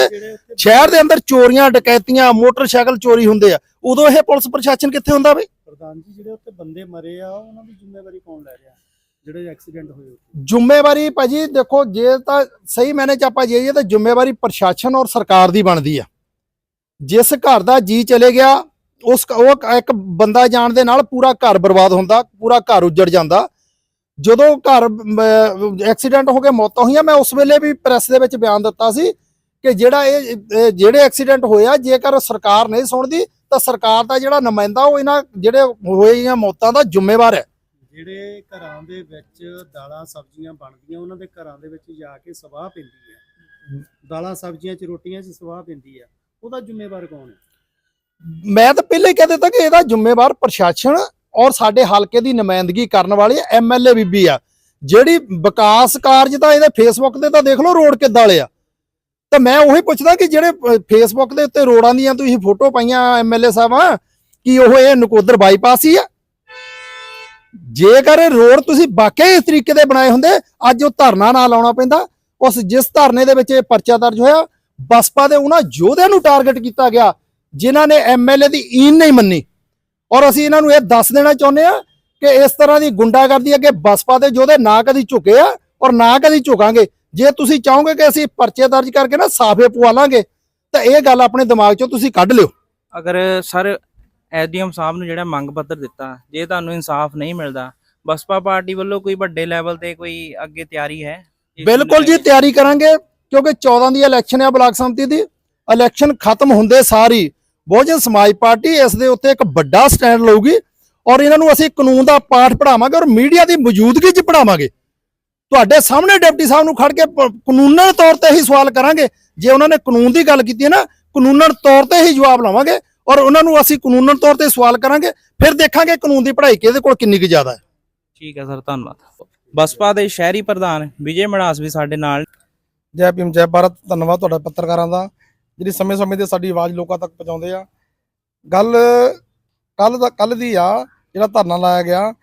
ਸ਼ਹਿਰ ਦੇ ਅੰਦਰ ਚੋਰੀਆਂ, ਡਕੈਤੀਆਂ, ਮੋਟਰਸਾਈਕਲ ਚੋਰੀ ਹੁੰਦੇ ਆ, ਉਦੋਂ ਇਹ ਪੁਲਿਸ ਪ੍ਰਸ਼ਾਸਨ ਕਿੱਥੇ ਹੁੰਦਾ ਬਈ? ਪ੍ਰਧਾਨ ਜੀ, ਜਿਹੜੇ ਉੱਥੇ ਬੰਦੇ ਮਰੇ ਆ, ਉਹਨਾਂ ਦੀ ਜ਼ਿੰਮੇਵਾਰੀ ਕੌਣ ਲੈ ਰਿਹਾ? ਜਿਹੜੇ ਐਕਸੀਡੈਂਟ ਹੋਏ ਉੱਥੇ? ਜ਼ਿੰਮੇਵਾਰੀ ਭਾਜੀ, ਦੇਖੋ, ਜੇ ਤਾਂ ਸਹੀ ਮੈਨੇ ਚ ਆਪਾਂ ਜਾਈਏ ਤਾਂ ਜ਼ਿੰਮੇਵਾਰੀ ਪ੍ਰਸ਼ਾਸਨ ਔਰ ਸਰਕਾਰ ਦੀ ਬਣਦੀ ਆ। ਜਿਸ ਘਰ ਦਾ ਜੀ ਚਲੇ ਗਿਆ, ਉਸ ਉਹ ਇੱਕ ਬੰਦਾ ਜਾਣ ਦੇ ਨਾਲ ਪੂਰਾ ਘਰ ਬਰਬਾਦ ਹੁੰਦਾ, ਪੂਰਾ ਘਰ ਉੱਜੜ ਜਾਂਦਾ। ਜਦੋਂ ਘਰ ਐਕਸੀਡੈਂਟ ਹੋ ਕੇ ਮੌਤਾਂ ਹੋਈਆਂ, ਮੈਂ ਉਸ ਵੇਲੇ ਵੀ ਪ੍ਰੈਸ ਦੇ ਵਿੱਚ ਬਿਆਨ ਦਿੱਤਾ ਸੀ ਕਿ ਜਿਹੜਾ ਇਹ ਇਹ ਜਿਹੜੇ ਐਕਸੀਡੈਂਟ ਹੋਇਆ, ਜੇਕਰ ਸਰਕਾਰ ਨਹੀਂ ਸੁਣਦੀ ਤਾਂ ਸਰਕਾਰ ਦਾ ਜਿਹੜਾ ਨੁਮਾਇੰਦਾ ਉਹ ਇਹਨਾਂ ਜਿਹੜੇ ਹੋਈਆਂ ਮੌਤਾਂ ਦਾ ਜ਼ਿੰਮੇਵਾਰ ਹੈ। ਜਿਹੜੇ ਘਰਾਂ ਦੇ ਵਿੱਚ ਦਾਲਾਂ ਸਬਜ਼ੀਆਂ ਬਣਦੀਆਂ ਉਹਨਾਂ ਦੇ ਘਰਾਂ ਦੇ ਵਿੱਚ ਜਾ ਕੇ ਸਵਾਹ ਪੈਂਦੀ ਹੈ। ਦਾਲਾਂ ਸਬਜ਼ੀਆਂ 'ਚ ਰੋਟੀਆਂ 'ਚ ਸਵਾਹ ਪੈਂਦੀ ਹੈ। ਉਹਦਾ ਜ਼ਿੰਮੇਵਾਰ ਕੌਣ ਹੈ? ਮੈਂ ਤਾਂ ਪਹਿਲੇ ਹੀ ਕਹਿ ਦਿੱਤਾ ਕਿ ਇਹਦਾ ਜ਼ਿੰਮੇਵਾਰ ਪ੍ਰਸ਼ਾਸਨ ਔਰ ਸਾਡੇ ਹਲਕੇ ਦੀ ਨੁਮਾਇੰਦਗੀ ਕਰਨ ਵਾਲੀ ਐਮਐਲਏ ਬੀਬੀ ਆ। ਜਿਹੜੀ ਵਿਕਾਸ ਕਾਰਜ ਤਾਂ ਇਹਦੇ ਫੇਸਬੁੱਕ ਤੇ ਤਾਂ ਦੇਖ ਲਓ ਰੋਡ ਕਿੱਦਾਂ ਵਾਲੇ ਆ। ਤਾਂ ਮੈਂ ਉਹੀ ਪੁੱਛਦਾ ਕਿ ਜਿਹੜੇ ਫੇਸਬੁੱਕ ਦੇ ਉੱਤੇ ਰੋਡਾਂ ਦੀਆਂ ਤੁਸੀਂ ਫੋਟੋ ਪਾਈਆਂ ਐਮਐਲਏ ਸਾਹਿਬਾਂ, ਕੀ ਉਹ ਇਹ ਨਕੋਦਰ ਬਾਈਪਾਸ ਹੀ ਆ? ਜੇਕਰ ਰੋਡ ਤੁਸੀਂ ਵਾਕਿਆ ਇਸ ਤਰੀਕੇ ਦੇ ਬਣਾਏ ਹੁੰਦੇ, ਅੱਜ ਉਹ ਧਰਨਾ ਨਾ ਲਾਉਣਾ ਪੈਂਦਾ। ਉਸ ਜਿਸ ਧਰਨੇ ਦੇ ਵਿੱਚ ਇਹ ਪਰਚਾ ਦਰਜ ਹੋਇਆ, ਬਸਪਾ ਦੇ ਉਹਨਾਂ ਯੋਧਿਆਂ ਨੂੰ ਟਾਰਗੇਟ ਕੀਤਾ ਗਿਆ, ਜਿਨ੍ਹਾਂ ਨੇ ਐਮਐਲਏ ਦੀ ਈਨ ਨਹੀਂ ਮੰਨੀ। ਔਰ ਅਸੀਂ ਇਹਨਾਂ ਨੂੰ ਇਹ ਦੱਸ ਦੇਣਾ ਚਾਹੁੰਦੇ ਆ ਕਿ ਇਸ ਤਰ੍ਹਾਂ ਦੀ ਗੁੰਡਾਗਰਦੀ ਅੱਗੇ ਬਸਪਾ ਦੇ ਯੋਧੇ ਨਾ ਕਦੀ ਝੁਕੇ ਆ, ਔਰ ਨਾ ਕਦੀ ਝੁਕਾਂਗੇ। ਜੇ ਤੁਸੀਂ ਚਾਹੋਗੇ ਕਿ ਅਸੀਂ ਪਰਚੇ ਦਰਜ ਕਰਕੇ ਨਾ ਸਾਫੇ ਪਵਾ ਲਾਂਗੇ ਤਾਂ ਇਹ ਗੱਲ ਆਪਣੇ ਦਿਮਾਗ ਚੋਂ ਤੁਸੀਂ ਕੱਢ ਲਿਓ। ਅਗਰ ਸਰ ਐਸਡੀਐਮ ਸਾਹਿਬ ਨੂੰ ਜਿਹੜਾ ਮੰਗ ਪੱਤਰ ਦਿੱਤਾ ਜੇ ਤੁਹਾਨੂੰ ਇਨਸਾਫ ਨਹੀਂ ਮਿਲਦਾ ਬਸਪਾ ਪਾਰਟੀ ਵੱਲੋਂ ਕੋਈ ਵੱਡੇ ਲੈਵਲ ਤੇ ਕੋਈ ਅੱਗੇ ਤਿਆਰੀ ਹੈ? ਬਿਲਕੁਲ ਜੀ? ਤਿਆਰੀ ਕਰਾਂਗੇ ਕਿਉਂਕਿ 14 ਦੀ ਇਲੈਕਸ਼ਨ ਹੈ ਬਲਾਕ ਸੰਮਤੀ ਦੀ ਇਲੈਕਸ਼ਨ ਖਤਮ ਹੁੰਦੇ ਸਾਰੀ ਬਹੁਜਨ ਸਮਾਜ ਪਾਰਟੀ ਇਸ ਦੇ ਉੱਤੇ ਇੱਕ ਵੱਡਾ ਸਟੈਂਡ ਲਊਗੀ ਔਰ ਇਹਨਾਂ ਨੂੰ ਅਸੀਂ ਕਾਨੂੰਨ ਦਾ ਪਾਠ ਪੜਾਵਾਂਗੇ ਔਰ ਮੀਡੀਆ ਦੀ ਮੌਜੂਦਗੀ 'ਚ ਪੜਾਵਾਂਗੇ ਤੁਹਾਡੇ ਸਾਹਮਣੇ ਡਿਪਟੀ ਸਾਹਿਬ ਨੂੰ ਖੜ ਕੇ ਪ- ਕਾਨੂੰਨੀ ਤੌਰ ਤੇ ਹੀ ਸਵਾਲ ਕਰਾਂਗੇ। ਜੇ ਉਹਨਾਂ ਨੇ ਕਾਨੂੰਨ ਦੀ ਗੱਲ ਕੀਤੀ ਹੈ ਨਾ ਕਾਨੂੰਨਨ ਤੌਰ ਤੇ ਹੀ ਜਵਾਬ ਲਾਵਾਂਗੇ ਔਰ ਉਹਨਾਂ ਨੂੰ ਅਸੀਂ ਕਾਨੂੰਨਨ ਤੌਰ ਤੇ ਸਵਾਲ ਕਰਾਂਗੇ ਫਿਰ ਦੇਖਾਂਗੇ ਕਾਨੂੰਨ ਦੀ ਪੜ੍ਹਾਈ ਕਿਹਦੇ ਕੋਲ ਕਿੰਨੀ ਕੁ ਜ਼ਿਆਦਾ ਹੈ। ਠੀਕ ਹੈ ਸਰ ਧੰਨਵਾਦ। ਬਸਪਾ ਦੇ ਸ਼ਹਿਰੀ ਪ੍ਰਧਾਨ ਵਿਜੇ ਮੜਾਸ ਵੀ ਸਾਡੇ ਨਾਲ। ਜੈ ਭੀਮ ਜੈ ਭਾਰਤ ਧੰਨਵਾਦ ਤੁਹਾਡਾ ਪੱਤਰਕਾਰਾਂ ਦਾ ਜਿਹੜੀ ਸਮੇਂ-ਸਮੇਂ ਤੇ ਸਾਡੀ ਆਵਾਜ਼ ਲੋਕਾਂ ਤੱਕ ਪਹੁੰਚਾਉਂਦੇ ਆ। ਗੱਲ ਕੱਲ ਦਾ ਕੱਲ ਦੀ ਆ ਜਿਹੜਾ ਧਰਨਾ ਲਾਇਆ ਗਿਆ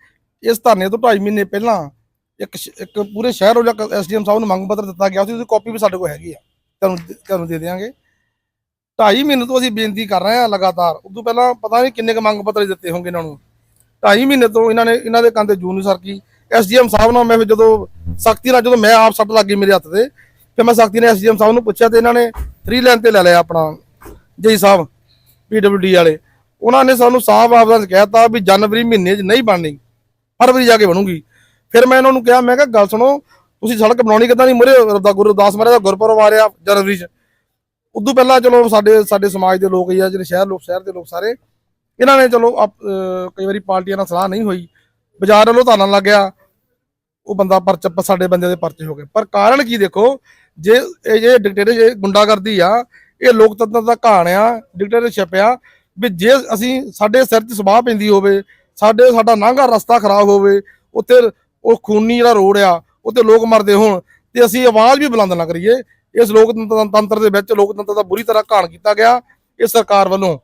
ਇਸ ਧਰਨੇ ਤੋਂ 2.5 ਮਹੀਨੇ ਪਹਿਲਾਂ ਇੱਕ ਸ਼- ਇੱਕ ਪੂਰੇ ਸ਼ਹਿਰ ਵੱਲੋਂ ਐਸਡੀਐਮ ਸਾਹਿਬ ਨੂੰ ਮੰਗ ਪੱਤਰ ਦਿੱਤਾ ਗਿਆ ਸੀ, ਉਹਦੀ ਕਾਪੀ ਵੀ ਸਾਡੇ ਕੋਲ ਹੈਗੀ ਆ। ਤੁਹਾਨੂੰ ਤੁਹਾਨੂੰ ਦੇ ਦਿਆਂਗੇ। ਢਾਈ ਮਹੀਨੇ ਤੋਂ ਅਸੀਂ ਬੇਨਤੀ ਕਰ ਰਹੇ ਹਾਂ ਲਗਾਤਾਰ। ਉਦੋਂ ਪਹਿਲਾਂ ਪਤਾ ਨਹੀਂ ਕਿੰਨੇ ਕ ਮੰਗ ਪੱਤਰ ਦਿੱਤੇ ਹੋਣਗੇ ਇਹਨਾਂ ਨੂੰ। ਢਾਈ ਮਹੀਨੇ ਤੋਂ ਇਹਨਾਂ ਨੇ, ਇਹਨਾਂ ਦੇ ਕੰਨ ਤੇ ਜੂਨ ਨਹੀਂ ਸਰਕੀ। ਐਸਡੀਐਮ ਸਾਹਿਬ ਨਾਲ ਮੈਂ ਫਿਰ ਜਦੋਂ ਸਖਤੀ ਨਾਲ, ਜਦੋਂ ਮੈਂ ਆਪ ਸੱਟ ਲੱਗ ਗਈ ਮੇਰੇ ਹੱਥ ਤੇ, ਫਿਰ ਮੈਂ ਸਖਤੀ ਨੇ ਐਸਡੀਐਮ ਸਾਹਿਬ ਨੂੰ ਪੁੱਛਿਆ ਤੇ ਇਹਨਾਂ ਨੇ 3 ਲਾਈਨ ਤੇ ਲੈ ਲਿਆ ਆਪਣਾ, ਜਈ ਸਾਹਿਬ ਪੀਡਬਲਯੂਡੀ ਵਾਲੇ। ਉਹਨਾਂ ਨੇ ਸਾਨੂੰ ਸਾਫ਼ ਆਪਦਾ ਕਹਿਤਾ ਵੀ ਜਨਵਰੀ ਮਹੀਨੇ 'ਚ ਨਹੀਂ ਬਣਨੀ, ਫਰਵਰੀ ਜਾ ਕੇ ਬਣੂਗੀ। ਫਿਰ ਮੈਂ ਇਹਨਾਂ ਨੂੰ ਕਿਹਾ, ਮੈਂ ਕਿਹਾ, ਗੱਲ ਸੁਣੋ, ਤੁਸੀਂ ਸੜਕ ਬਣਾਉਣੀ ਕਿੱਦਾਂ ਨਹੀਂ ਮੁਰੇ ਗੁਰਦਾਸ ਮਹਾਰਾਜ ਦਾ ਗੁਰਪੁਰਬ ਆ ਰਿਹਾ ਜਨਵਰੀ 'ਚ। ਉਦੋਂ ਪਹਿਲਾਂ ਚਲੋ ਸਾਡੇ ਸਾਡੇ ਸਮਾਜ ਦੇ ਲੋਕ ਹੀ ਆ ਜਿਹੜੇ ਸ਼ਹਿਰ ਲੋਕ, ਸ਼ਹਿਰ ਦੇ ਲੋਕ ਸਾਰੇ, ਇਹਨਾਂ ਨੇ ਚਲੋ ਆਪ- ਕਈ ਵਾਰੀ ਪਾਰਟੀਆਂ ਨਾਲ ਸਲਾਹ ਨਹੀਂ ਹੋਈ। ਬਾਜ਼ਾਰ ਵੱਲੋਂ ਧਾਰਨ ਲੱਗ ਗਿਆ। ਉਹ ਬੰਦਾ ਪਰਚ, ਸਾਡੇ ਬੰਦੇ ਦੇ ਪਰਚੇ ਹੋ ਗਏ। ਪਰ ਕਾਰਨ ਕੀ ਦੇਖੋ, ਜੇ ਇਹ ਜੇ ਡਿਕਟੇਟਰ ਜੇ ਗੁੰਡਾਗਰਦੀ ਆ, ਇਹ ਲੋਕਤੰਤਰ ਦਾ ਘਾਣ ਆ ਡਿਕਟੇਟਰਸ਼ਿਪ ਆ, ਵੀ ਜੇ ਅਸੀਂ, ਸਾਡੇ ਸਿਰ 'ਚ ਸਵਾਹ ਪੈਂਦੀ ਹੋਵੇ, ਸਾਡੇ, ਸਾਡਾ ਨਾਂਗਾ ਰਸਤਾ ਖਰਾਬ ਹੋਵੇ, ਉੱਥੇ ਉਹ ਖੂਨੀ ਜਿਹੜਾ ਰੋਡ ਆ ਉੱਤੇ ਲੋਕ ਮਰਦੇ ਹੋਣ ਤੇ ਅਸੀਂ ਆਵਾਜ਼ ਵੀ ਬੁਲੰਦ ਨਾ ਕਰੀਏ। ਇਸ ਲੋਕਤੰਤਰ ਦੇ ਵਿੱਚ ਲੋਕਤੰਤਰ ਦਾ ਬੁਰੀ ਤਰ੍ਹਾਂ ਘਾਣ ਕੀਤਾ ਗਿਆ ਇਸ ਸਰਕਾਰ ਵੱਲੋਂ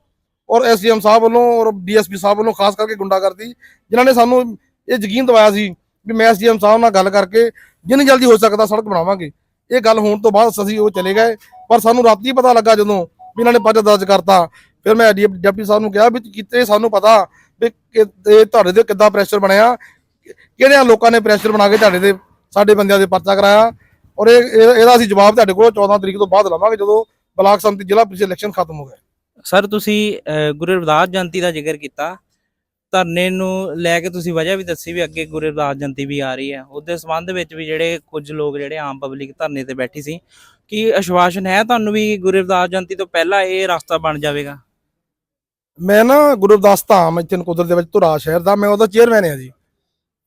ਔਰ ਐਸਡੀਐਮ ਸਾਹਿਬ ਵੱਲੋਂ ਔਰ ਡੀਐਸਪੀ ਸਾਹਿਬ ਵੱਲੋਂ ਖਾਸ ਕਰਕੇ ਗੁੰਡਾਗਰਦੀ, ਜਿਨ੍ਹਾਂ ਨੇ ਸਾਨੂੰ ਇਹ ਯਕੀਨ ਦਿਵਾਇਆ ਸੀ ਵੀ ਮੈਂ ਐਸਡੀਐਮ ਸਾਹਿਬ ਨਾਲ ਗੱਲ ਕਰਕੇ ਜਿੰਨੀ ਜਲਦੀ ਹੋ ਸਕਦਾ ਸੜਕ ਬਣਾਵਾਂਗੇ। ਇਹ ਗੱਲ ਹੋਣ ਤੋਂ ਬਾਅਦ ਅਸੀਂ ਉਹ ਚਲੇ ਗਏ, ਪਰ ਸਾਨੂੰ ਰਾਤੀ ਪਤਾ ਲੱਗਾ ਜਦੋਂ ਵੀ ਇਹਨਾਂ ਨੇ ਪਰਚਾ ਦਰਜ ਕਰਤਾ। ਫਿਰ ਮੈਂ ਡੀ- ਡਿਪਟੀ ਸਾਹਿਬ ਨੂੰ ਕਿਹਾ ਵੀ ਕਿਤੇ ਸਾਨੂੰ ਪਤਾ ਵੀ ਕਿ ਤੁਹਾਡੇ ਤੇ ਕਿੱਦਾਂ ਪ੍ਰੈਸ਼ਰ ਬਣਿਆ ਕਿਹੜਿਆਂ ਲੋਕਾਂ ਨੇ ਪ੍ਰੈਸ਼ਰ ਬਣਾ ਕੇ ਤੁਹਾਡੇ ਤੇ ਸਾਡੇ ਬੰਦਿਆਂ ਦੇ ਪਰਚਾ ਕਰਾਇਆ? ਔਰ ਇਹ ਇਹ- ਇਹਦਾ ਅਸੀਂ ਜਵਾਬ ਤੁਹਾਡੇ ਕੋਲ 14 ਤਰੀਕ ਤੋਂ ਬਾਅਦ ਲਵਾਂਗੇ ਜਦੋਂ ਬਲਾਕ ਸੰਮਤੀ ਜ਼ਿਲ੍ਹਾ ਪ੍ਰੀਸ਼ਦ ਇਲੈਕਸ਼ਨ ਖਤਮ ਹੋ ਗਏ। ਸਰ ਤੁਸੀਂ ਗੁਰੂ ਰਵਿਦਾਸ ਜਯੰਤੀ ਦਾ ਜ਼ਿਕਰ ਕੀਤਾ। ਧਰਨੇ ਨੂੰ ਲੈ ਕੇ ਤੁਸੀਂ ਵਜ੍ਹਾ ਵੀ ਦੱਸੀ ਵੀ ਅੱਗੇ ਗੁਰੂ ਰਵਿਦਾਸ ਜਯੰਤੀ ਵੀ ਆ ਰਹੀ ਹੈ। ਉਹਦੇ ਸੰਬੰਧ ਵਿੱਚ ਵੀ ਜਿਹੜੇ ਕੁਝ ਲੋਕ ਜਿਹੜੇ ਆਮ ਪਬਲਿਕ ਧਰਨੇ ਤੇ ਬੈਠੀ ਸੀ ਕੀ ਅਸ਼ਵਾਸਨ ਹੈ ਤੁਹਾਨੂੰ ਵੀ ਗੁਰੂ ਰਵਿਦਾਸ ਜਯੰਤੀ ਤੋਂ ਪਹਿਲਾਂ ਇਹ ਰਸਤਾ ਬਣ ਜਾਵੇਗਾ? ਮੈਂ ਨਾ ਗੁਰੂ ਰਵਿਦਾਸ ਧਾਮ ਇੱਥੇ ਨਕੋਦਰ ਦੇ ਵਿੱਚ ਧੁਰਾ ਸ਼ਹਿਰ ਦਾ ਮੈਂ ਉਹਦਾ ਚੇਅਰਮੈਨ ਹਾਂ ਜੀ।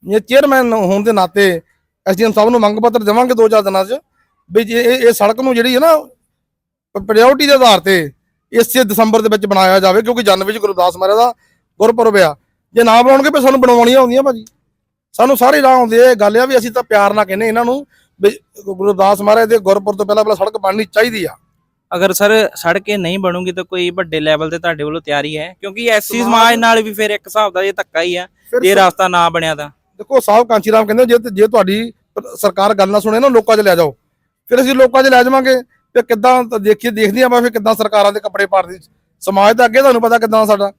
ਇਹ ਚੇਅਰਮੈਨ ਹੋਣ ਦੇ ਨਾਤੇ ਐਸਡੀਐਮ ਸਾਹਿਬ ਨੂੰ ਮੰਗ ਪੱਤਰ ਦੇਵਾਂਗੇ ਦੋ ਚਾਰ ਦਿਨਾਂ 'ਚ ਵੀ ਜੇ ਇਹ ਇਹ ਸੜਕ ਨੂੰ ਜਿਹੜੀ ਹੈ ਨਾ ਪ੍ਰਾਇੋਰਟੀ ਦੇ ਆਧਾਰ ਤੇ ਇਸੇ ਦਸੰਬਰ ਦੇ ਵਿੱਚ ਬਣਾਇਆ ਜਾਵੇ ਕਿਉਂਕਿ ਜਨਵਰੀ 'ਚ ਗੁਰੂ ਰਵਿਦਾਸ ਮਹਾਰਾਜ ਦਾ ਗੁਰਪੁਰਬ ਆ। ਜੇ ਨਾ ਬਣਾਉਣਗੇ ਫਿਰ ਸਾਨੂੰ ਬਣਵਾਉਣੀਆਂ ਆਉਂਦੀਆਂ ਭਾਜੀ। ਸਾਨੂੰ ਸਾਰੇ ਰਾਹ ਆਉਂਦੇ ਆ। ਇਹ ਗੱਲ ਆ ਵੀ ਅਸੀਂ ਤਾਂ ਪਿਆਰ ਨਾਲ ਕਹਿੰਦੇ ਇਹਨਾਂ ਨੂੰ ਵੀ ਗੁਰੂ ਰਵਿਦਾਸ ਮਹਾਰਾਜ ਦੇ ਗੁਰਪੁਰਬ ਤੋਂ ਪਹਿਲਾਂ ਪਹਿਲਾਂ ਸੜਕ ਬਣਨੀ ਚਾਹੀਦੀ ਆ। ਅਗਰ ਸਰ ਸੜਕ ਇਹ ਨਹੀਂ ਬਣੂਗੀ ਤਾਂ ਕੋਈ ਵੱਡੇ ਲੈਵਲ ਤੇ ਤੁਹਾਡੇ ਵੱਲੋਂ ਤਿਆਰੀ ਹੈ? ਕਿਉਂਕਿ ਐਸੀ ਸਮਾਜ- ਨਾਲ ਵੀ ਫਿਰ ਇੱਕ ਹਿਸਾਬ ਦਾ ਇਹ ਧੱਕਾ ਹੀ ਆ ਜੇ ਰਸਤਾ ਨਾ ਬਣਿਆ ਤਾਂ। ਦੇਖੋ, ਸਾਹਿਬ ਕਾਂਚੀ ਰਾਮ ਕਹਿੰਦੇ ਜੇ ਜੇ ਤੁਹਾਡੀ ਸਰਕਾਰ ਗੱਲ ਨਾ ਸੁਣੇ ਨਾ, ਲੋਕਾਂ 'ਚ ਲੈ ਜਾਓ। ਫਿਰ ਅਸੀਂ ਲੋਕਾਂ 'ਚ ਲੈ ਜਾਵਾਂਗੇ। ਤੇ ਕਿੱਦਾਂ ਦੇਖੀਏ ਦੇਖਦੇ ਆਪਾਂ ਫਿਰ ਕਿੱਦਾਂ ਸਰਕਾਰਾਂ ਦੇ ਕੱਪੜੇ ਪਾੜਦੀ। ਸਮਾਜ ਦਾ ਅੱਗੇ ਤੁਹਾਨੂੰ ਪਤਾ ਕਿੱਦਾਂ ਸਾਡਾ।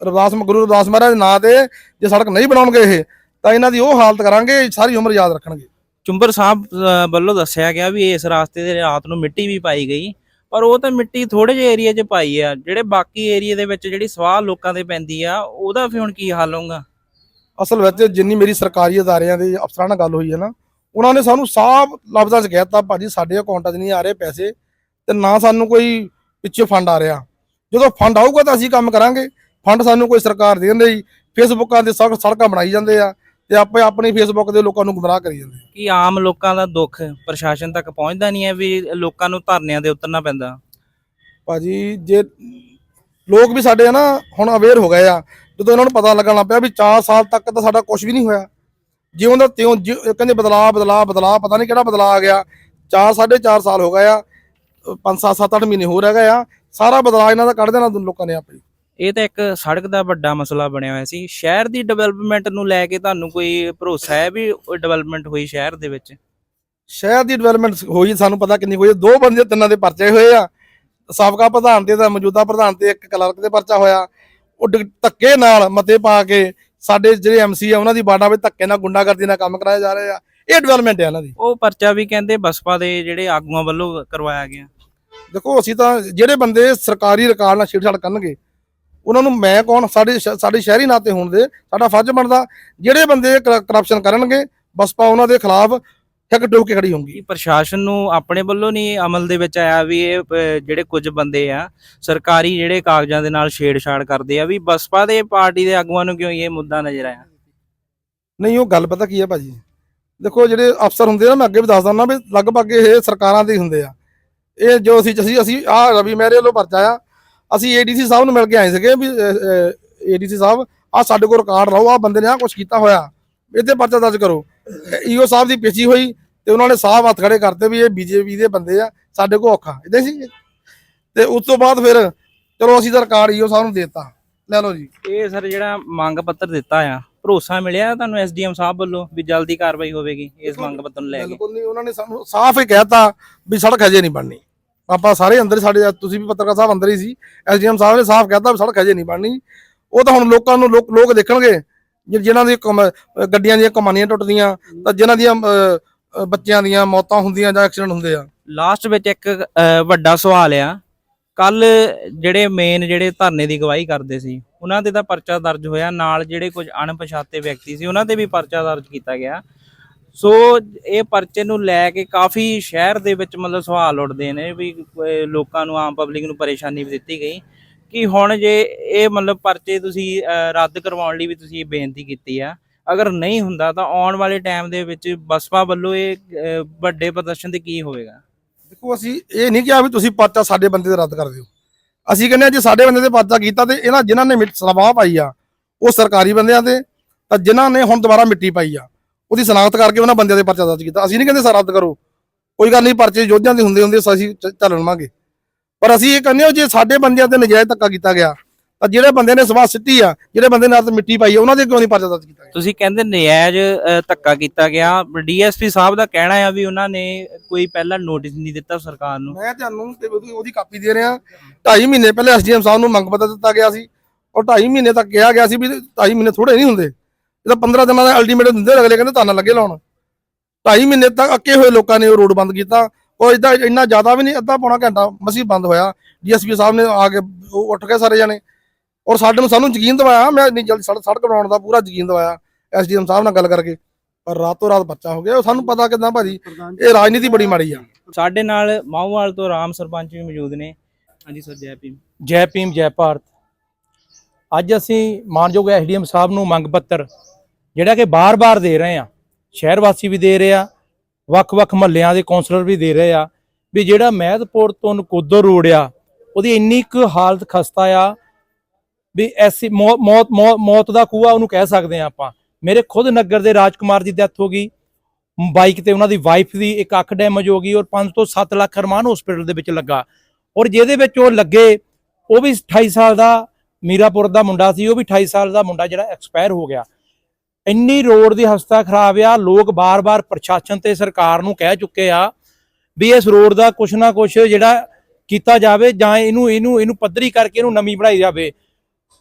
ਰਵਿਦਾਸ ਗੁਰੂ ਰਵਦਾਸ ਮਹਾਰਾਜ ਦੇ ਨਾਂ ਤੇ ਜੇ ਸੜਕ ਨਹੀਂ ਬਣਾਉਣਗੇ ਇਹ, ਤਾਂ ਇਹਨਾਂ ਦੀ ਉਹ ਹਾਲਤ ਕਰਾਂਗੇ, ਸਾਰੀ ਉਮਰ ਯਾਦ ਰੱਖਣਗੇ। ਚੁੰਬਰ ਸਾਹਿਬ ਵੱਲੋਂ ਦੱਸਿਆ ਗਿਆ ਵੀ ਇਸ ਰਾਸਤੇ ਦੇ ਰਾਤ ਨੂੰ ਮਿੱਟੀ ਵੀ ਪਾਈ ਗਈ। ਪਰ ਉਹ ਤਾਂ ਮਿੱਟੀ ਥੋੜੇ ਜਿਹੇ ਏਰੀਆ 'ਚ ਪਾਈ ਆ। ਜਿਹੜੇ ਬਾਕੀ ਏਰੀਆ ਦੇ ਵਿੱਚ ਜਿਹੜੀ ਸਵਾਹ ਲੋਕਾਂ ਦੇ ਪੈਂਦੀ ਆ, ਉਹਦਾ ਫਿਰ ਹੁਣ ਕੀ ਹੱਲ ਹੋਊਗਾ? ਅਸਲ ਵਿੱਚ ਜਿੰਨੀ ਮੇਰੀ ਸਰਕਾਰੀ ਅਦਾਰਿਆਂ ਦੇ ਅਫਸਰਾਂ ਨਾਲ ਗੱਲ ਹੋਈ ਹੈ ਨਾ ਉਹਨਾਂ ਨੇ ਸਾਨੂੰ ਸਾਫ਼ ਲਫ਼ਜ਼ਾਂ 'ਚ ਕਹਿਤਾ ਭਾਜੀ ਸਾਡੇ ਅਕਾਊਂਟਾਂ 'ਚ ਨਹੀਂ ਆ ਰਹੇ ਪੈਸੇ ਤੇ ਨਾ ਸਾਨੂੰ ਕੋਈ ਪਿੱਛੇ ਫੰਡ ਆ ਰਿਹਾ। ਜਦੋਂ ਫੰਡ ਆਊਗਾ ਤਾਂ ਅਸੀਂ ਕੰਮ ਕਰਾਂਗੇ। ਫੰਡ ਸਾਨੂੰ ਕੋਈ ਸਰਕਾਰ ਦੇ ਦਿੰਦੀ ਫੇਸਬੁੱਕਾਂ ਦੇ ਸੜਕ ਸੜਕਾਂ ਬਣਾਈ ਜਾਂਦੇ ਆ ਤੇ ਆਪੇ ਆਪਣੀ ਫੇਸਬੁੱਕ ਦੇ ਲੋਕਾਂ ਨੂੰ ਗੁੰਮਰਾਹ ਕਰੀ ਜਾਂਦੇ। ਕਿ ਆਮ ਲੋਕਾਂ ਦਾ ਦੁੱਖ ਪ੍ਰਸ਼ਾਸਨ ਤੱਕ ਪਹੁੰਚਦਾ ਨਹੀਂ ਹੈ ਵੀ ਲੋਕਾਂ ਨੂੰ ਧਰਨਿਆਂ ਦੇ ਉਤਰਨਾ ਪੈਂਦਾ? ਭਾਜੀ ਜੇ ਲੋਕ ਵੀ ਸਾਡੇ ਨਾ ਹੁਣ ਅਵੇਅਰ ਹੋ ਗਏ ਆ ਜਦੋਂ ਇਹਨਾਂ ਨੂੰ ਪਤਾ ਲੱਗਣ ਲੱਗ ਪਿਆ ਵੀ 4 ਸਾਲ ਤੱਕ ਤਾਂ ਸਾਡਾ ਕੁਝ ਵੀ ਨਹੀਂ ਹੋਇਆ। ਜਿਉਂ ਦਾ ਤਿਉਂ ਕਹਿੰਦੇ ਬਦਲਾ ਬਦਲਾ ਬਦਲਾ ਪਤਾ ਨਹੀਂ ਕਿਹੜਾ ਬਦਲਾ ਆ ਗਿਆ। 4 4.5 ਸਾਲ ਹੋ ਗਏ ਆ 5 7 7 8 ਮਹੀਨੇ ਹੋ ਰਹਿ ਗਏ ਆ। ਸਾਰਾ ਬਦਲਾ ਇਹਨਾਂ ਦਾ ਕੱਢ ਦੇਣਾ ਲੋਕਾਂ ਨੇ ਆਪੇ ਇਹ ਤਾਂ ਇੱਕ ਸੜਕ ਦਾ ਵੱਡਾ ਮਸਲਾ ਬਣਿਆ ਹੋਇਆ ਸੀ। ਸ਼ਹਿਰ ਦੀ ਡਿਵੈਲਪਮੈਂਟ ਨੂੰ ਲੈ ਕੇ ਤੁਹਾਨੂੰ ਕੋਈ ਭਰੋਸਾ ਹੈ ਵੀ ਡਿਵੈਲਪਮੈਂਟ ਹੋਈ ਸ਼ਹਿਰ ਦੇ ਵਿੱਚ? ਸ਼ਹਿਰ ਦੀ ਡਿਵੈਲਪਮੈਂਟ ਹੋਈ ਸਾਨੂੰ ਪਤਾ ਕਿੰਨੀ ਹੋਈ। ਦੋ ਬੰਦੇ ਤਿੰਨਾਂ ਦੇ ਪਰਚੇ ਹੋਏ ਆ। ਸਾਬਕਾ ਪ੍ਰਧਾਨ ਤੇ ਤਾਂ ਮੌਜੂਦਾ ਪ੍ਰਧਾਨ ਤੇ ਇੱਕ ਕਲਰਕ ਦੇ ਪਰਚਾ ਹੋਇਆ। ਉਹ ਧੱਕੇ ਨਾਲ ਮਤੇ ਪਾ ਕੇ ਸਾਡੇ ਜਿਹੜੇ ਐਮਸੀ ਆ ਉਹਨਾਂ ਦੀ ਬਾਡਾ ਵਿੱਚ ਧੱਕੇ ਨਾਲ ਗੁੰਡਾਗਰਦੀ ਨਾਲ ਕੰਮ ਕਰਾਏ ਜਾ ਰਹੇ ਇਹ ਡਿਵੈਲਪਮੈਂਟ ਹੈ ਇਹਨਾਂ ਦੀ। ਉਹ ਪਰਚਾ ਵੀ ਕਹਿੰਦੇ ਬਸਪਾ ਦੇ ਜਿਹੜੇ ਆਗੂਆਂ ਵੱਲੋਂ ਕਰਵਾਇਆ ਗਿਆ। ਦੇਖੋ ਅਸੀਂ ਤਾਂ ਜਿਹੜੇ ਬੰਦੇ ਸਰਕਾਰੀ ਰਿਕਾਰਡ ਨਾਲ ਛੇੜਛਾੜ ਕਰਨਗੇ ਉਹਨਾਂ ਨੂੰ ਮੈਂ ਕੌਣ? ਸਾਡੇ ਸਾਡੇ ਸ਼ਹਿਰੀ ਨਾਤੇ ਹੋਣ ਦੇ ਸਾਡਾ ਫਰਜ਼ ਬਣਦਾ ਜਿਹੜੇ ਬੰਦੇ ਕਰਪਸ਼ਨ ਕਰਨਗੇ ਬਸਪਾ ਉਹਨਾਂ ਦੇ ਖਿਲਾਫ ਠੱਕ ਟੋਕ ਕੇ ਖੜੀ ਹੋਊਗੀ। ਪ੍ਰਸ਼ਾਸਨ ਨੂੰ ਆਪਣੇ ਵੱਲੋਂ ਨਹੀਂ ਅਮਲ ਦੇ ਵਿੱਚ ਆਇਆ ਵੀ ਇਹ ਅਹ, ਜਿਹੜੇ ਕੁਝ ਬੰਦੇ ਆ ਸਰਕਾਰੀ ਜਿਹੜੇ ਕਾਗਜ਼ਾਂ ਦੇ ਨਾਲ ਛੇੜਛਾੜ ਕਰਦੇ ਆ ਵੀ ਬਸਪਾ ਦੇ ਪਾਰਟੀ ਦੇ ਆਗੂਆਂ ਨੂੰ ਕਿਉਂ ਇਹ ਮੁੱਦਾ ਨਜ਼ਰ ਆਇਆ? ਨਹੀਂ ਉਹ ਗੱਲ ਪਤਾ ਕੀ ਹੈ ਭਾਜੀ? ਦੇਖੋ ਜਿਹੜੇ ਅਫਸਰ ਹੁੰਦੇ ਆ ਨਾ ਮੈਂ ਅੱਗੇ ਵੀ ਦੱਸਦਾ ਨਾ ਵੀ ਲਗਭਗ ਇਹ ਸਰਕਾਰਾਂ ਦੇ ਹੀ ਹੁੰਦੇ ਆ। ਇਹ ਜੋ ਅਸੀਂ ਅਸੀਂ ਅਸੀਂ ਆ ਰਵੀ ਮਹਿਰੇ ਵੱਲੋਂ ਪਰਚਾ ਆ। ਅਸੀਂ ਏਡੀਸੀ ਸਾਹਿਬ ਨੂੰ ਮਿਲ ਕੇ ਆਏ ਸੀਗੇ ਵੀ ਏਡੀਸੀ ਸਾਹਿਬ ਆ ਸਾਡੇ ਕੋਲ ਰਿਕਾਰਡ ਲਾਓ ਆ ਬੰਦੇ ਨੇ ਆ ਕੁਝ ਕੀਤਾ ਹੋਇਆ। ਇਹਦੇ ਪਰਚਾ ਦਰਜ ਕਰੋ। ਈਓ ਸਾਹਿਬ ਦੀ ਪੇਸ਼ੀ ਹੋਈ ਤੇ ਉਹਨਾਂ ਨੇ ਸਾਫ਼ ਹੱਥ ਖੜੇ ਕਰਤੇ ਵੀ ਇਹ ਬੀਜੇਪੀ ਦੇ ਬੰਦੇ ਆ ਸਾਡੇ ਕੋਲ ਔਖਾ ਇਦਾਂ ਸੀ। ਤੇ ਉਸ ਤੋਂ ਬਾਅਦ ਫਿਰ ਚਲੋ ਅਸੀਂ ਤਾਂ ਰਿਕਾਰਡ ਈਓ ਸਾਹਿਬ ਨੂੰ ਦਿੱਤਾ। ਲੈ ਲਓ ਜੀ। ਇਹ ਸਰ ਜਿਹੜਾ ਮੰਗ ਪੱਤਰ ਦਿੱਤਾ ਆ ਭਰੋਸਾ ਮਿਲਿਆ ਤੁਹਾਨੂੰ ਐਸਡੀਐਮ ਸਾਹਿਬ ਵੱਲੋਂ ਵੀ ਜਲਦੀ ਕਾਰਵਾਈ ਹੋਵੇਗੀ ਇਸ ਮੰਗ ਪੱਤਰ ਨੂੰ ਲੈ ਕੇ? ਬਿਲਕੁਲ ਨਹੀਂ ਉਹਨਾਂ ਨੇ ਸਾਨੂੰ ਸਾਫ਼ ਹੀ ਕਹਿਤਾ ਵੀ ਸੜਕ ਹਜੇ ਨਹੀਂ ਬਣਨੀ। ਆਪਾਂ ਸਾਰੇ ਅੰਦਰ ਸਾਡੇ ਤੁਸੀਂ ਵੀ ਪੱਤਰਕਾਰ ਸਾਹਿਬ ਅੰਦਰ ਹੀ ਸੀ ਐਸਡੀਐਮ ਸਾਹਿਬ ਨੇ ਸਾਫ਼ ਕਹਿਤਾ ਵੀ ਸੜਕ ਹਜੇ ਨਹੀਂ ਬਣਨੀ। ਉਹ ਤਾਂ ਹੁਣ ਲੋਕਾਂ ਨੂੰ ਲੋਕ ਦੇਖਣਗੇ। ਜਿ- ਜਿਨ੍ਹਾਂ ਦੀ ਕਮ- ਅਹ ਗੱਡੀਆਂ ਦੀਆਂ ਕਮਾਨੀਆਂ ਟੁੱਟਦੀਆਂ ਤਾਂ ਜਿਨ੍ਹਾਂ ਦੀਆਂ ਅਹ, ਅਹ, ਬੱਚਿਆਂ ਦੀਆਂ ਮੌਤਾਂ ਹੁੰਦੀਆਂ ਜਾਂ ਐਕਸੀਡੈਂਟ ਹੁੰਦੇ ਆ। ਲਾਸਟ ਵਿੱਚ ਇੱਕ ਅਹ, ਵੱਡਾ ਸਵਾਲ ਆ। ਕੱਲ ਜਿਹੜੇ ਮੇਨ ਜਿਹੜੇ ਧਰਨੇ ਦੀ ਗਵਾਹੀ ਕਰਦੇ ਸੀ ਉਹਨਾਂ ਤੇ ਤਾਂ ਪਰਚਾ ਦਰਜ ਹੋਇਆ। ਨਾਲ ਜਿਹੜੇ ਕੁਝ ਅਣਪਛਾਤੇ ਵਿਅਕਤੀ ਸੀ ਉਹਨਾਂ ਤੇ ਵੀ ਪਰਚਾ ਦਰਜ ਕੀਤਾ ਗਿਆ। ਸੋ ਇਹ ਪਰਚੇ ਨੂੰ ਲੈ ਕੇ ਕਾਫੀ ਸ਼ਹਿਰ ਦੇ ਵਿੱਚ ਮਤਲਬ ਸਵਾਲ ਉੱਠਦੇ ਨੇ ਵੀ ਅਹ, ਲੋਕਾਂ ਨੂੰ ਆਮ ਪਬਲਿਕ ਨੂੰ ਪਰੇਸ਼ਾਨੀ ਵੀ ਦਿੱਤੀ ਗਈ। ਕਿ ਹੁਣ ਜੇ ਇਹ ਮਤਲਬ ਪਰਚੇ ਤੁਸੀਂ ਅਹ, ਰੱਦ ਕਰਵਾਉਣ ਲਈ ਵੀ ਤੁਸੀਂ ਇਹ ਬੇਨਤੀ ਕੀਤੀ ਆ ਅਗਰ ਨਹੀਂ ਹੁੰਦਾ ਤਾਂ ਆਉਣ ਵਾਲੇ ਟਾਈਮ ਦੇ ਵਿੱਚ ਬਸਪਾ ਵੱਲੋਂ ਇਹ ਵੱਡੇ ਪ੍ਰਦਰਸ਼ਨ ਤੇ ਕੀ ਹੋਵੇਗਾ? ਦੇਖੋ ਅਸੀਂ ਇਹ ਨਹੀਂ ਕਿਹਾ ਵੀ ਤੁਸੀਂ ਪਰਚਾ ਸਾਡੇ ਬੰਦੇ ਤੇ ਰੱਦ ਕਰ ਦਿਓ। ਅਸੀਂ ਕਹਿੰਦੇ ਆ ਜੇ ਸਾਡੇ ਬੰਦੇ ਤੇ ਪਰਚਾ ਕੀਤਾ ਤੇ ਇਹਨਾਂ ਜਿਨ੍ਹਾਂ ਨੇ ਮਿੱਟ ਸਵਾਹ ਪਾਈ ਆ ਉਹ ਸਰਕਾਰੀ ਬੰਦਿਆਂ ਤੇ ਤਾਂ ਜਿਨ੍ਹਾਂ ਨੇ ਹੁਣ ਦੁਬਾਰਾ ਮਿੱਟੀ ਪਾਈ ਆ ਉਹਦੀ ਸਨਾਖਤ ਕਰਕੇ ਉਹਨਾਂ ਬੰਦਿਆਂ ਦੇ ਪਰਚਾ ਦਰਜ ਕੀਤਾ। ਅਸੀਂ ਨਹੀਂ ਕਹਿੰਦੇ ਸਰ ਰੱਦ ਕਰੋ। ਕੋਈ ਗੱਲ ਨਹੀਂ ਪਰਚੇ ਯੋਧਿਆਂ ਦੇ ਹੁੰਦੇ ਹੁੰਦੇ ਅਸੀਂ ਚ- ਪਰ ਅਸੀਂ ਇਹ ਕਹਿੰਦੇ ਹਾਂ ਜੇ ਸਾਡੇ ਬੰਦਿਆਂ ਤੇ ਨਜਾਇਜ਼ ਧੱਕਾ ਕੀਤਾ ਗਿਆ ਤਾਂ ਜਿਹੜੇ ਬੰਦੇ ਨੇ ਸਵਾਹ ਸਿੱਟੀ ਆ ਜਿਹੜੇ ਬੰਦੇ ਨਾਲ ਮਿੱਟੀ ਪਾਈ ਆ ਉਹਨਾਂ ਦੇ ਕਿਉਂ ਨਹੀਂ ਪਰਚਾ ਦਰਜ ਕੀਤਾ ਗਿਆ? ਤੁਸੀਂ ਕਹਿੰਦੇ ਨਜਾਇਜ਼ ਧੱਕਾ ਕੀਤਾ ਗਿਆ। ਡੀਐਸਪੀ ਸਾਹਿਬ ਦਾ ਕਹਿਣਾ ਆ ਵੀ ਉਹਨਾਂ ਨੇ ਕੋਈ ਪਹਿਲਾਂ ਨੋਟਿਸ ਨਹੀਂ ਦਿੱਤਾ ਸਰਕਾਰ ਨੂੰ। ਮੈਂ ਤੁਹਾਨੂੰ ਤੇ ਉਹਦੀ ਕਾਪੀ ਦੇ ਰਿਹਾ। 2.5 ਮਹੀਨੇ ਪਹਿਲੇ ਐਸਡੀਐਮ ਸਾਹਿਬ ਨੂੰ ਮੰਗ ਪੱਤਰ ਦਿੱਤਾ ਗਿਆ ਸੀ। ਔਰ 2.5 ਮਹੀਨੇ ਤੱਕ ਕਿਹਾ ਗਿਆ ਸੀ ਵੀ 2.5 ਮਹੀਨੇ ਥੋੜੇ ਨਹੀਂ ਹੁੰਦੇ। ਇਹ ਤਾਂ 15 ਦਿਨਾਂ ਦਾ ਅਲਟੀਮੇਟ ਦਿੰਦੇ ਅਗਲੇ ਕਹਿੰਦੇ ਤੁਹਾਨੂੰ ਲੱਗੇ ਲਾਉਣ। 2.5 ਮਹੀਨੇ ਤੱਕ ਅੱਕੇ ਹੋਏ ਲੋਕਾਂ ਨੇ ਉਹ ਰੋਡ ਬੰਦ ਕੀਤਾ। ਕੋਈ ਇਦਾਂ ਇੰਨਾ ਜ਼ਿਆਦਾ ਵੀ ਨਹੀਂ ਅੱਧਾ ਪੌਣਾ ਘੰਟਾ ਮਸੀਂ ਬੰਦ ਹੋਇਆ। ਡੀਐਸਪੀ ਸਾਹਿਬ ਨੇ ਆ ਕੇ ਉਹ ਉੱਠ ਕੇ ਸਾਰੇ ਜਣੇ। ਔਰ ਸਾਡੇ ਨੂੰ ਸਾਨੂੰ ਯਕੀਨ ਦਿਵਾਇਆ ਮੈਂ ਇੰਨੀ ਜਲਦੀ ਸੜਕ ਬਣਾਉਣ ਦਾ ਪੂਰਾ ਯਕੀਨ ਦਿਵਾਇਆ ਐਸਡੀਐਮ ਸਾਹਿਬ ਨਾਲ ਗੱਲ ਕਰਕੇ। ਪਰ ਰਾਤੋਂ ਰਾਤ ਬੱਚਾ ਹੋ ਗਿਆ ਉਹ ਸਾਨੂੰ ਪਤਾ ਕਿਦਾਂ ਭਾਜੀ ਇਹ ਰਾਜਨੀਤੀ ਬੜੀ ਮਾੜੀ ਆ। ਸਾਡੇ ਨਾਲ ਮਾਹੂਵਾਲ ਤੋਂ ਰਾਮ ਸਰਪੰਚ ਵੀ ਮੌਜੂਦ ਨੇ। ਹਾਂਜੀ ਸਰ ਜੈ ਭੀਮ। ਜੈ ਭੀਮ ਜੈ ਭਾਰਤ। ਅੱਜ ਅਸੀਂ ਮਾਨਯੋਗ ਐਸਡੀਐਮ ਸਾਹਿਬ ਨੂੰ ਮੰਗ ਪੱਤਰ ਜਿਹੜਾ ਕਿ ਬਾਰ-ਬਾਰ ਦੇ ਰਹੇ ਆ ਸ਼ਹਿਰ ਵਾਸੀ ਵੀ ਦੇ ਰਹੇ ਆ ਵੱਖ-ਵੱਖ ਮਹੱਲਿਆਂ ਦੇ ਕੌਂਸਲਰ ਵੀ ਦੇ ਰਹੇ ਆ, ਵੀ ਜਿਹੜਾ ਮਹਿਦਪੁਰ ਤੋਂ ਨਕੋਦਰ ਰੋਡ ਆ, ਉਹਦੀ ਇੰਨੀ ਕੁ ਹਾਲਤ ਖਸਤਾ ਆ, ਵੀ ਐਸੀ ਮੌਤ ਮੌਤ ਦਾ ਕੂਆ ਉਹਨੂੰ ਕਹਿ ਸਕਦੇ ਆ ਆਪਾਂ। ਮੇਰੇ ਖੁਦ ਨਗਰ ਦੇ ਰਾਜਕੁਮਾਰ ਦੀ ਡੈਥ ਹੋ ਗਈ, ਬਾਈਕ ਤੇ ਉਹਨਾਂ ਦੀ ਵਾਈਫ ਦੀ ਇੱਕ ਅੱਖ ਡੈਮੇਜ ਹੋ ਗਈ ਔਰ 5 ਤੋਂ 7 ਲੱਖ ਰਮਾਨ ਹਸਪੀਟਲ ਦੇ ਵਿੱਚ ਲੱਗਾ। ਔਰ ਜਿਹਦੇ ਵਿੱਚ ਉਹ ਲੱਗੇ, ਉਹ ਵੀ 28 ਸਾਲ ਦਾ ਮੀਰਾਪੁਰ ਦਾ ਮੁੰਡਾ ਸੀ, ਉਹ ਵੀ 28 ਸਾਲ ਦਾ ਮੁੰਡਾ ਜਿਹੜਾ ਐਕਸਪਾਇਰ ਹੋ ਗਿਆ। ਇੰਨੀ ਰੋਡ ਦੀ ਹਸਤਾ ਖਰਾਬ ਆ, ਲੋਕ ਬਾਰ-ਬਾਰ ਪ੍ਰਸ਼ਾਸਨ ਤੇ ਸਰਕਾਰ ਨੂੰ ਕਹਿ ਚੁੱਕੇ ਆ ਵੀ ਇਸ ਰੋਡ ਦਾ ਕੁਛ ਨਾ ਕੁਛ ਜਿਹੜਾ ਕੀਤਾ ਜਾਵੇ ਜਾਂ ਇਹਨੂੰ ਇਹਨੂੰ ਇਹਨੂੰ ਪੱਧਰੀ ਕਰਕੇ ਇਹਨੂੰ ਨਵੀਂ ਬਣਾਈ ਜਾਵੇ।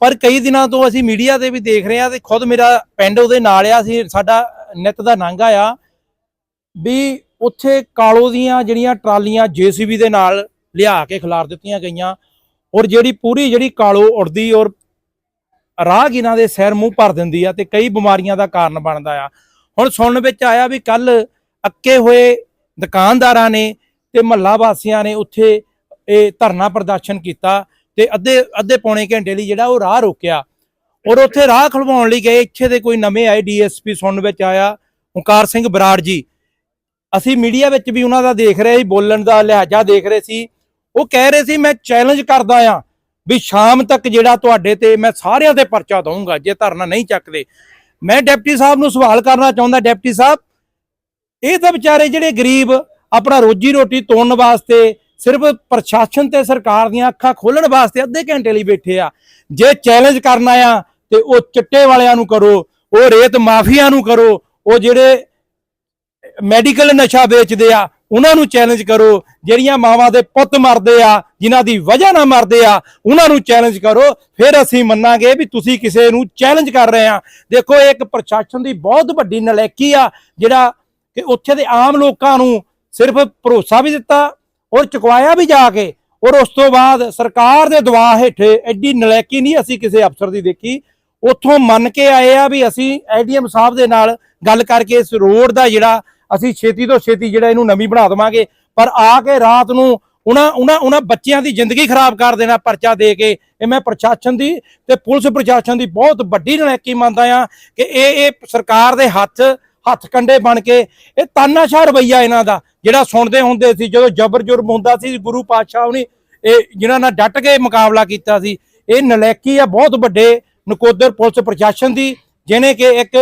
ਪਰ ਕਈ ਦਿਨਾਂ ਤੋਂ ਅਸੀਂ ਮੀਡੀਆ ਤੇ ਵੀ ਦੇਖ ਰਹੇ ਆ ਤੇ ਖੁਦ ਮੇਰਾ ਪਿੰਡ ਉਹਦੇ ਨਾਲ ਆ, ਅਸੀਂ ਸਾਡਾ ਨਿੱਤ ਦਾ ਨਾਂਗਾ ਆ ਵੀ ਉੱਥੇ ਕਾਲੋ ਦੀਆਂ ਜਿਹੜੀਆਂ ਟਰਾਲੀਆਂ ਜੀਸੀਬੀ ਦੇ ਨਾਲ ਲਿਆ ਕੇ ਖਿਲਾਰ ਦਿੱਤੀਆਂ ਗਈਆਂ ਔਰ ਜਿਹੜੀ ਪੂਰੀ ਜਿਹੜੀ ਕਾਲੋ ਉੜਦੀ ਔਰ ਰਾਹਗੀਰਾਂ ਦੇ ਸਿਰ ਮੂੰਹ ਭਰ ਦਿੰਦੀ ਆ ਤੇ ਕਈ ਬਿਮਾਰੀਆਂ ਦਾ ਕਾਰਨ ਬਣਦਾ ਆ। ਹੁਣ ਸੁਣਨ ਵਿੱਚ ਆਇਆ ਵੀ ਕੱਲ ਅੱਕੇ ਹੋਏ ਦੁਕਾਨਦਾਰਾਂ ਨੇ ਤੇ ਮਹੱਲਾ ਵਾਸੀਆਂ ਨੇ ਉੱਥੇ ਇਹ ਧਰਨਾ ਪ੍ਰਦਰਸ਼ਨ ਕੀਤਾ ਤੇ ਅੱਧੇ ਅੱਧੇ ਪੌਣੇ ਘੰਟੇ ਲਈ ਜਿਹੜਾ ਉਹ ਰਾਹ ਰੋਕਿਆ। ਔਰ ਉੱਥੇ ਰਾਹ ਖਲਵਾਉਣ ਲਈ ਗਏ, ਇੱਥੇ ਦੇ ਕੋਈ ਨਵੇਂ ਆਏ ਡੀਐਸਪੀ ਸੁਣਨ ਵਿੱਚ ਆਇਆ, ਓਂਕਾਰ ਸਿੰਘ ਬਰਾੜ ਜੀ। ਅਸੀਂ ਮੀਡੀਆ ਵਿੱਚ ਵੀ ਉਹਨਾਂ ਦਾ ਦੇਖ ਰਹੇ ਸੀ, ਬੋਲਣ ਦਾ ਲਹਿਜਾ ਦੇਖ ਰਹੇ ਸੀ। ਉਹ ਕਹਿ ਰਹੇ ਸੀ, ਮੈਂ ਚੈਲੰਜ ਕਰਦਾ ਆ। ਵੀ ਸ਼ਾਮ ਤੱਕ ਜਿਹੜਾ ਤੁਹਾਡੇ ਤੇ ਮੈਂ ਸਾਰਿਆਂ ਤੇ ਪਰਚਾ ਦਊਂਗਾ, ਜੇ ਧਰਨਾ ਨਹੀਂ ਚੱਕਦੇ। ਮੈਂ ਡਿਪਟੀ ਸਾਹਿਬ ਨੂੰ ਸਵਾਲ ਕਰਨਾ ਚਾਹੁੰਦਾ, ਡਿਪਟੀ ਸਾਹਿਬ, ਇਹ ਤਾਂ ਵਿਚਾਰੇ ਜਿਹੜੇ ਗਰੀਬ ਆਪਣਾ ਰੋਜੀ ਰੋਟੀ ਤੋੜਨ ਵਾਸਤੇ, ਸਿਰਫ ਪ੍ਰਸ਼ਾਸਨ ਤੇ ਸਰਕਾਰ ਦੀਆਂ ਅੱਖਾਂ ਖੋਲਣ ਵਾਸਤੇ ਅੱਧੇ ਘੰਟੇ ਲਈ ਬੈਠੇ ਆ, ਜੇ ਚੈਲੰਜ ਕਰਨਾ ਆ ਤੇ ਉਹ ਚਿੱਟੇ ਵਾਲਿਆਂ ਨੂੰ ਕਰੋ, ਉਹ ਰੇਤ ਮਾਫੀਆ ਨੂੰ ਕਰੋ, ਉਹ ਜਿਹੜੇ ਮੈਡੀਕਲ ਨਸ਼ਾ ਵੇਚਦੇ ਆ ਉਹਨਾਂ ਨੂੰ ਚੈਲੰਜ ਕਰੋ, ਜਿਹੜੀਆਂ ਮਾਵਾਂ ਦੇ ਪੁੱਤ ਮਰਦੇ ਆ, ਜਿਨ੍ਹਾਂ ਦੀ ਵਜ੍ਹਾ ਨਾਲ ਮਰਦੇ ਆ, ਉਹਨਾਂ ਨੂੰ ਚੈਲੰਜ ਕਰੋ। ਫਿਰ ਅਸੀਂ ਮੰਨਾਂਗੇ ਵੀ ਤੁਸੀਂ ਕਿਸੇ ਨੂੰ ਚੈਲੰਜ ਕਰ ਰਹੇ ਆ। ਦੇਖੋ, ਇਹ ਇੱਕ ਪ੍ਰਸ਼ਾਸਨ ਦੀ ਬਹੁਤ ਵੱਡੀ ਨਲਾਇਕੀ ਆ, ਜਿਹੜਾ ਕਿ ਉੱਥੇ ਦੇ ਆਮ ਲੋਕਾਂ ਨੂੰ ਸਿਰਫ ਭਰੋਸਾ ਵੀ ਦਿੱਤਾ ਔਰ ਚੁਕਵਾਇਆ ਵੀ ਜਾ ਕੇ। ਔਰ ਉਸ ਤੋਂ ਬਾਅਦ ਸਰਕਾਰ ਦੇ ਦਬਾਅ ਹੇਠੇ ਐਡੀ ਨਲਾਇਕੀ ਨਹੀਂ ਅਸੀਂ ਕਿਸੇ ਅਫਸਰ ਦੀ ਦੇਖੀ। ਉੱਥੋਂ ਮੰਨ ਕੇ ਆਏ ਆ ਵੀ ਅਸੀਂ ਐਡੀਐਮ ਸਾਹਿਬ ਦੇ ਨਾਲ ਗੱਲ ਕਰਕੇ ਇਸ ਰੋਡ ਦਾ ਜਿਹੜਾ ਅਸੀਂ ਛੇਤੀ ਤੋਂ ਛੇਤੀ ਜਿਹੜਾ ਇਹਨੂੰ ਨਵੀਂ ਬਣਾ ਦੇਵਾਂਗੇ। ਪਰ ਆ ਕੇ ਰਾਤ ਨੂੰ ਉਹਨਾਂ ਉਹਨਾਂ ਉਹਨਾਂ ਬੱਚਿਆਂ ਦੀ ਜ਼ਿੰਦਗੀ ਖਰਾਬ ਕਰ ਦੇਣਾ ਪਰਚਾ ਦੇ ਕੇ, ਇਹ ਮੈਂ ਪ੍ਰਸ਼ਾਸਨ ਦੀ ਤੇ ਪੁਲਿਸ ਪ੍ਰਸ਼ਾਸਨ ਦੀ ਬਹੁਤ ਵੱਡੀ ਨਲਾਇਕੀ ਮੰਨਦਾ ਆ ਕਿ ਇਹ ਇਹ ਸਰਕਾਰ ਦੇ ਹੱਥ ਹੱਥ ਕੰਡੇ ਬਣ ਕੇ ਇਹ ਤਾਨਾਸ਼ਾਹ ਰਵਈਆ ਇਹਨਾਂ ਦਾ, ਜਿਹੜਾ ਸੁਣਦੇ ਹੁੰਦੇ ਸੀ, ਜਦੋਂ ਜ਼ਬਰ ਜੁਰਮ ਹੁੰਦਾ ਸੀ, ਗੁਰੂ ਪਾਤਸ਼ਾਹ ਉਹਨੇ ਇਹ ਜਿਨ੍ਹਾਂ ਨਾਲ ਡਟ ਕੇ ਮੁਕਾਬਲਾ ਕੀਤਾ ਸੀ, ਇਹ ਨਲਾਇਕੀ ਆ, ਬਹੁਤ ਵੱਡੇ ਨਕੋਦਰ ਪੁਲਿਸ ਪ੍ਰਸ਼ਾਸਨ ਦੀ, ਜਿਹਨੇ ਕਿ ਇੱਕ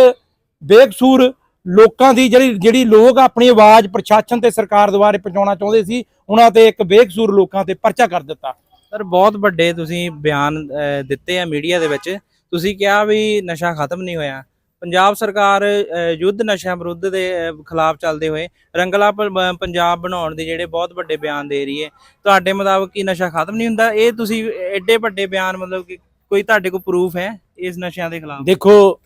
ਬੇਕਸੂਰ ਲੋਕਾਂ ਦੀ ਜਿਹੜੀ ਜਿਹੜੀ ਲੋਕ ਆਪਣੀ ਆਵਾਜ਼ ਪ੍ਰਸ਼ਾਸਨ ਤੇ ਸਰਕਾਰ ਦੁਆਰੇ ਪਹੁੰਚਾਉਣਾ ਚਾਹੁੰਦੇ ਸੀ ਉਹਨਾਂ ਤੇ ਇੱਕ ਬੇਕਸੂਰ ਲੋਕਾਂ ਤੇ ਪਰਚਾ ਕਰ ਦਿੱਤਾ। ਸਰ ਬਹੁਤ ਵੱਡੇ ਤੁਸੀਂ ਬਿਆਨ ਦਿੱਤੇ ਆ ਮੀਡੀਆ ਦੇ ਵਿੱਚ। ਤੁਸੀਂ ਕਿਹਾ ਵੀ ਨਸ਼ਾ ਖਤਮ ਨਹੀਂ ਹੋਇਆ। ਪੰਜਾਬ ਸਰਕਾਰ ਯੁੱਧ ਨਸ਼ਾ ਵਿਰੁੱਧ ਦੇ ਖਿਲਾਫ ਚੱਲਦੇ ਹੋਏ ਰੰਗਲਾ ਪੰਜਾਬ ਬਣਾਉਣ ਦੇ ਜਿਹੜੇ ਬਹੁਤ ਵੱਡੇ ਬਿਆਨ ਦੇ ਰਹੀ ਹੈ। ਤੁਹਾਡੇ ਮੁਤਾਬਕ ਕੀ ਨਸ਼ਾ ਖਤਮ ਨਹੀਂ ਹੁੰਦਾ? ਇਹ ਤੁਸੀਂ ਐਡੇ ਵੱਡੇ ਬਿਆਨ ਮਤਲਬ ਕਿ ਕੋਈ ਤੁਹਾਡੇ ਕੋਲ ਪ੍ਰੂਫ ਹੈ ਇਸ ਨਸ਼ਿਆਂ ਦੇ ਖਿਲਾਫ? ਦੇਖੋ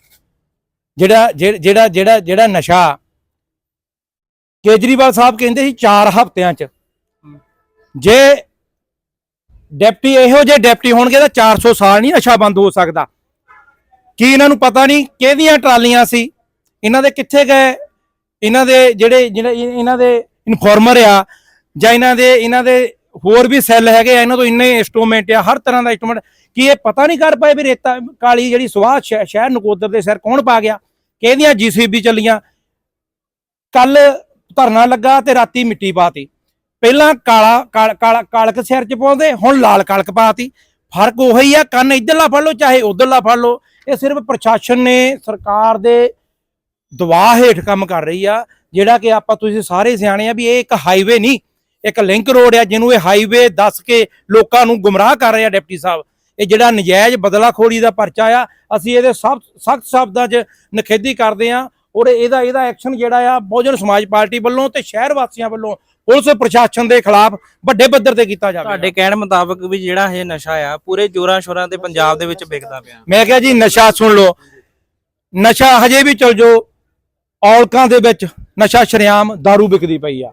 ਜਿਹੜਾ ਜਿਹ- ਜਿਹੜਾ ਜਿਹੜਾ ਜਿਹੜਾ ਨਸ਼ਾ ਕੇਜਰੀਵਾਲ ਸਾਹਿਬ ਕਹਿੰਦੇ ਸੀ 4 ਹਫ਼ਤਿਆਂ ਚ। ਜੇ ਡਿਪਟੀ ਇਹੋ ਜਿਹੇ ਡਿਪਟੀ ਹੋਣਗੇ ਤਾਂ 400 ਸਾਲ ਨਹੀਂ ਨਸ਼ਾ ਬੰਦ ਹੋ ਸਕਦਾ। ਕੀ ਇਹਨਾਂ ਨੂੰ ਪਤਾ ਨਹੀਂ ਕਿਹਦੀਆਂ ਟਰਾਲੀਆਂ ਸੀ? ਇਹਨਾਂ ਦੇ ਕਿੱਥੇ ਗਏ? ਇਹਨਾਂ ਦੇ ਜਿਹੜੇ ਜਿਹੜੇ ਇਹਨਾਂ ਦੇ ਇਨਫੋਰਮਰ ਆ ਜਾਂ ਇਹਨਾਂ ਦੇ ਇਹਨਾਂ ਦੇ ਹੋਰ ਵੀ ਸੈੱਲ ਹੈਗੇ ਆ, ਇਹਨਾਂ ਤੋਂ ਇੰਨੇ ਇੰਸਟਰੂਮੈਂਟ ਆ, ਹਰ ਤਰ੍ਹਾਂ ਦਾ ਇੰਸਟਰੂਮੈਂਟ। ਕੀ ਇਹ ਪਤਾ ਨਹੀਂ ਕਰ ਪਾਏ ਵੀ ਰੇਤਾ, ਕਾਲੀ ਜਿਹੜੀ ਸਵਾਹ ਸ਼ਹਿ- ਸ਼ਹਿਰ ਨਕੋਦਰ ਦੇ ਸਿਰ ਕੌਣ ਪਾ ਗਿਆ? ਕਿਹਦੀਆਂ ਜੀਸੀਬੀ ਚੱਲੀਆਂ? ਕੱਲ ਧਰਨਾ ਲੱਗਾ ਤੇ ਰਾਤੀ ਮਿੱਟੀ ਪਾਤੀ। ਪਹਿਲਾਂ ਕਾਲਾ, ਕਾਲ- ਕਾਲਾ, ਕਾਲਕ ਸਿਰ ਚ ਪਾਉਂਦੇ, ਹੁਣ ਲਾਲ ਕਾਲਕ ਪਾਤੀ। ਫ਼ਰਕ ਉਹੀ ਆ, ਕੰਨ ਇੱਧਰਲਾ ਫੜ ਲਓ, ਚਾਹੇ ਉਧਰਲਾ ਫੜ ਲਓ। ਇਹ ਸਿਰਫ ਪ੍ਰਸ਼ਾਸਨ ਨੇ, ਸਰਕਾਰ ਦੇ ਦਬਾਅ ਹੇਠ ਕੰਮ ਕਰ ਰਹੀ ਆ, ਜਿਹੜਾ ਕਿ ਆਪਾਂ ਤੁਸੀਂ ਸਾਰੇ ਸਿਆਣੇ ਆ ਵੀ ਇਹ ਇੱਕ ਹਾਈਵੇ ਨਹੀਂ, ਇੱਕ ਲਿੰਕ ਰੋਡ ਆ, ਜਿਹਨੂੰ ਇਹ ਹਾਈਵੇ ਦੱਸ ਕੇ ਲੋਕਾਂ ਨੂੰ ਗੁੰਮਰਾਹ ਕਰ ਰਿਹਾ ਡਿਪਟੀ ਸਾਹਿਬ। ਇਹ ਜਿਹੜਾ ਨਜਾਇਜ਼ ਬਦਲਾਖੋਰੀ ਦਾ ਪਰਚਾ ਆ ਅਸੀਂ ਇਹਦੇ ਸਭ ਸਖਤ ਸ਼ਬਦਾਂ 'ਚ ਨਖੇਦੀ ਕਰਦੇ ਆ ਔਰ ਇਹਦਾ ਇਹਦਾ ਐਕਸ਼ਨ ਜਿਹੜਾ ਆ ਬਹੁਜਨ ਸਮਾਜ ਪਾਰਟੀ ਵੱਲੋਂ ਤੇ ਸ਼ਹਿਰ ਵਾਸੀਆਂ ਵੱਲੋਂ ਪੁਲਿਸ ਪ੍ਰਸ਼ਾਸਨ ਦੇ ਖਿਲਾਫ ਵੱਡੇ ਪੱਧਰ ਤੇ ਕੀਤਾ ਜਾਵੇ ਤੁਹਾਡੇ ਕਹਿਣ ਮੁਤਾਬਕ ਵੀ ਜਿਹੜਾ ਇਹ ਨਸ਼ਾ ਆ ਪੂਰੇ ਜੋਰਾਂ ਸ਼ੋਰਾਂ ਤੇ ਪੰਜਾਬ ਦੇ ਵਿੱਚ ਵਿਕਦਾ ਪਿਆ। ਮੈਂ ਕਿਹਾ ਜੀ ਨਸ਼ਾ ਸੁਣ ਲਓ। ਨਸ਼ਾ ਹਜੇ ਵੀ ਚਲ ਜੋ ਔਲਕਾਂ ਦੇ ਵਿੱਚ ਨਸ਼ਾ ਸ਼ਰਿਆਮ दारू ਵਿਕਦੀ ਪਈ ਆ।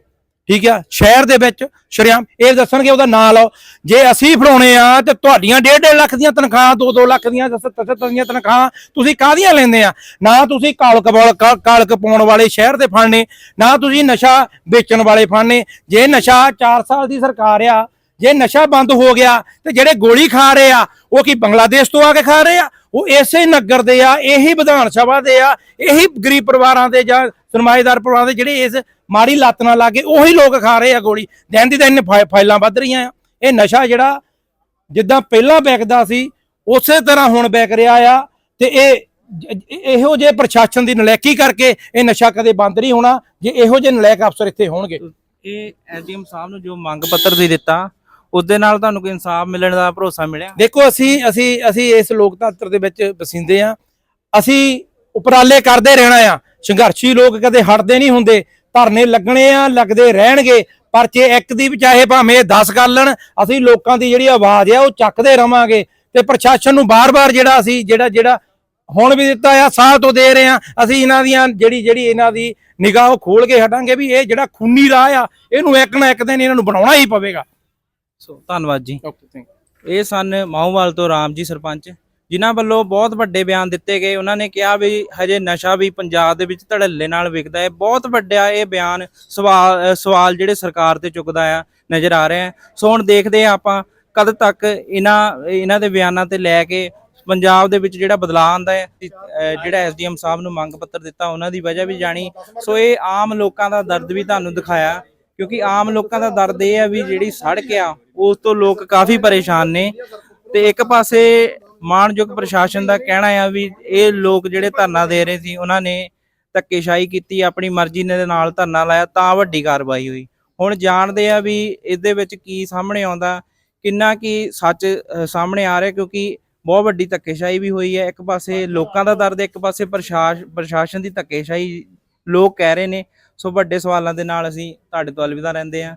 ਠੀਕ ਆ? ਸ਼ਹਿਰ ਦੇ ਵਿੱਚ, ਸ਼ਰਿਆਮ ਇਹ ਦੱਸਣਗੇ ਉਹਦਾ ਨਾਂ ਲਓ। ਜੇ ਅਸੀਂ ਫੜਾਉਣੇ ਆ ਤੇ ਤੁਹਾਡੀਆਂ 1.5 ਲੱਖ ਦੀਆਂ ਤਨਖਾਹਾਂ 2-2 ਲੱਖ ਦੀਆਂ 70 ਦੀਆਂ ਤਨਖਾਹਾਂ ਤੁਸੀਂ ਕਾਹਦੀਆਂ ਲੈਂਦੇ ਆ? ਨਾ ਤੁਸੀਂ ਕਾਲਕ ਵਾਲ ਕਾਲਕ ਪਾਉਣ ਵਾਲੇ ਸ਼ਹਿਰ ਦੇ ਫੜਨੇ, ਨਾ ਤੁਸੀਂ ਨਸ਼ਾ ਵੇਚਣ ਵਾਲੇ ਫੜਨੇ। ਜੇ ਨਸ਼ਾ 4 ਸਾਲ ਦੀ ਸਰਕਾਰ ਆ ਜੇ ਨਸ਼ਾ ਬੰਦ ਹੋ ਗਿਆ ਤੇ ਜਿਹੜੇ ਗੋਲੀ ਖਾ ਰਹੇ ਆ, ਉਹ ਕੀ ਬੰਗਲਾਦੇਸ਼ ਤੋਂ ਆ ਕੇ ਖਾ ਰਹੇ ਆ? ਉਹ ਇਸੇ ਨਗਰ ਦੇ ਆ, ਇਹੀ ਵਿਧਾਨ ਸਭਾ ਦੇ ਆ, ਇਹੀ ਗਰੀਬ ਪਰਿਵਾਰਾਂ ਦੇ ਜਾਂ ਸਰਮਾਏਦਾਰ ਪਰਿਵਾਰਾਂ ਦੇ ਜਿਹੜੇ ਇਸ ਮਾੜੀ ਲੱਤ ਨਾਲ ਲੱਗੇ ਉਹੀ ਲੋਕ ਖਾ ਰਹੇ ਆ ਗੋਲੀ। ਦਿਨ ਦੀ ਦਿਨ ਫਾ- ਫਾਈਲਾਂ ਵੱਧ ਰਹੀਆਂ ਆ। ਇਹ ਨਸ਼ਾ ਜਿਹੜਾ ਜਿੱਦਾਂ ਪਹਿਲਾਂ ਵਿਕਦਾ ਸੀ, ਉਸੇ ਤਰ੍ਹਾਂ ਹੁਣ ਵਿਕ ਰਿਹਾ ਆ ਤੇ ਇਹ ਇਹੋ ਜਿਹੇ ਪ੍ਰਸ਼ਾਸਨ ਦੀ ਨਲੈਕੀ ਕਰਕੇ ਇਹ ਨਸ਼ਾ ਕਦੇ ਬੰਦ ਨਹੀਂ ਹੋਣਾ, ਜੇ ਇਹੋ ਜਿਹੇ ਨਲੈਕ ਅਫਸਰ ਇੱਥੇ ਹੋਣਗੇ। ਇਹ ਐਸਡੀਐਮ ਸਾਹਿਬ ਨੂੰ ਜੋ ਮੰਗ ਪੱਤਰ ਦੇ ਦਿੱਤਾ ਉਹਦੇ ਨਾਲ ਤੁਹਾਨੂੰ ਕੋਈ ਇਨਸਾਫ ਮਿਲਣ ਦਾ ਭਰੋਸਾ ਮਿਲਿਆ? ਦੇਖੋ, ਅਸੀਂ ਅਸੀਂ ਅਸੀਂ ਇਸ ਲੋਕਤੰਤਰ ਦੇ ਵਿੱਚ ਵਸਿੰਦੇ ਆ ਅਸੀਂ ਉਪਰਾਲੇ ਕਰਦੇ ਰਹਿਣਾ ਆ। ਸੰਘਰਸ਼ੀ ਲੋਕ ਕਦੇ ਹਟਦੇ ਨਹੀਂ ਹੁੰਦੇ। ਧਰਨੇ ਲੱਗਣੇ ਆ, ਲੱਗਦੇ ਰਹਿਣਗੇ। ਪਰ ਜੇ ਇੱਕ ਦੀ ਚਾਹੇ ਭਾਵੇਂ 10 ਕਰ ਅਸੀਂ ਲੋਕਾਂ ਦੀ ਜਿਹੜੀ ਆਵਾਜ਼ ਆ, ਉਹ ਚੱਕਦੇ ਰਵਾਂਗੇ। ਤੇ ਪ੍ਰਸ਼ਾਸਨ ਨੂੰ ਬਾਰ-ਬਾਰ ਜਿਹੜਾ ਅਸੀਂ, ਜਿਹੜਾ ਜਿਹੜਾ ਹੁਣ ਵੀ ਦਿੱਤਾ ਆ ਸਾਹ ਤੋਂ ਦੇ ਰਹੇ ਆ ਅਸੀਂ ਇਹਨਾਂ ਦੀਆਂ ਜਿਹੜੀ ਜਿਹੜੀ ਇਹਨਾਂ ਦੀ ਨਿਗਾਹ ਉਹ ਖੋਲ ਕੇ ਹਟਾਂਗੇ ਵੀ ਇਹ ਜਿਹੜਾ ਖੂਨੀ ਰਾਹ ਆ, ਇਹਨੂੰ ਇੱਕ ਨਾ ਇੱਕ ਦਿਨ ਇਹਨਾਂ ਨੂੰ ਬਣਾਉਣਾ ਹੀ ਪਵੇਗਾ। ਸੋ ਧੰਨਵਾਦ ਜੀ। ਇਹ ਸਨ ਮਾਹੂਵਾਲ ਤੋਂ ਰਾਮ ਜੀ ਸਰਪੰਚ ਜਿਨ੍ਹਾਂ ਵੱਲੋਂ ਬਹੁਤ ਵੱਡੇ ਬਿਆਨ ਦਿੱਤੇ ਗਏ। ਉਹਨਾਂ ਨੇ ਕਿਹਾ ਵੀ ਹਜੇ ਨਸ਼ਾ ਵੀ ਪੰਜਾਬ ਦੇ ਵਿੱਚ ਧੜੱਲੇ ਨਾਲ ਵਿਕਦਾ ਹੈ। ਬਹੁਤ ਵੱਡਾ ਇਹ ਬਿਆਨ ਸਵਾਲ ਸਵਾਲ ਜਿਹੜੇ ਸਰਕਾਰ ਤੇ ਚੁੱਕਦਾ ਆ ਨਜ਼ਰ ਆ ਰਿਹਾ ਸੋ ਹੁਣ ਦੇਖਦੇ ਆ ਆਪਾਂ ਕਦ ਤੱਕ ਇਹਨਾਂ ਇਹਨਾਂ ਦੇ ਬਿਆਨਾਂ ਤੇ ਲੈ ਕੇ ਪੰਜਾਬ ਦੇ ਵਿੱਚ ਜਿਹੜਾ ਬਦਲਾਅ ਆਂਦਾ ਹੈ ਜਿਹੜਾ ਐਸਡੀਐਮ ਸਾਹਿਬ ਨੂੰ ਮੰਗ ਪੱਤਰ ਦਿੱਤਾ ਉਹਨਾਂ ਦੀ ਵਜ੍ਹਾ ਵੀ ਜਾਣੀ। ਸੋ ਇਹ ਆਮ ਲੋਕਾਂ ਦਾ ਦਰਦ ਵੀ ਤੁਹਾਨੂੰ ਦਿਖਾਇਆ। ਕਿਉਂਕਿ ਆਮ ਲੋਕਾਂ ਦਾ ਦਰਦ ਇਹ ਆ ਵੀ ਜਿਹੜੀ ਸੜਕ ਆ, ਉਸ ਤੋਂ ਲੋਕ ਕਾਫੀ ਪਰੇਸ਼ਾਨ ਨੇ। ਤੇ ਇੱਕ ਪਾਸੇ ਮਾਨਯੋਗ ਪ੍ਰਸ਼ਾਸਨ ਦਾ ਕਹਿਣਾ ਆ ਵੀ ਇਹ ਲੋਕ ਜਿਹੜੇ ਧਰਨਾ ਦੇ ਰਹੇ ਸੀ, ਉਹਨਾਂ ਨੇ ਧੱਕੇਸ਼ਾਹੀ ਕੀਤੀ, ਆਪਣੀ ਮਰਜ਼ੀ ਦੇ ਨਾਲ ਧਰਨਾ ਲਾਇਆ, ਤਾਂ ਵੱਡੀ ਕਾਰਵਾਈ ਹੋਈ। ਹੁਣ ਜਾਣਦੇ ਆ ਵੀ ਇਹਦੇ ਵਿੱਚ ਕੀ ਸਾਹਮਣੇ ਆਉਂਦਾ, ਕਿੰਨਾ ਕੀ ਸੱਚ ਸਾਹਮਣੇ ਆ ਰਿਹਾ, ਕਿਉਂਕਿ ਬਹੁਤ ਵੱਡੀ ਧੱਕੇਸ਼ਾਹੀ ਵੀ ਹੋਈ ਹੈ। ਇੱਕ ਪਾਸੇ ਲੋਕਾਂ ਦਾ ਦਰਦ, ਇੱਕ ਪਾਸੇ ਪ੍ਰਸ਼ਾਸ ਪ੍ਰਸ਼ਾਸਨ ਦੀ ਧੱਕੇਸ਼ਾਹੀ ਲੋਕ ਕਹਿ ਰਹੇ ਨੇ। ਸੋ ਵੱਡੇ ਸਵਾਲਾਂ ਦੇ ਨਾਲ ਅਸੀਂ ਤੁਹਾਡੇ ਤੋਂ ਅਲਵਿਦਾ ਰਹਿੰਦੇ ਹਾਂ।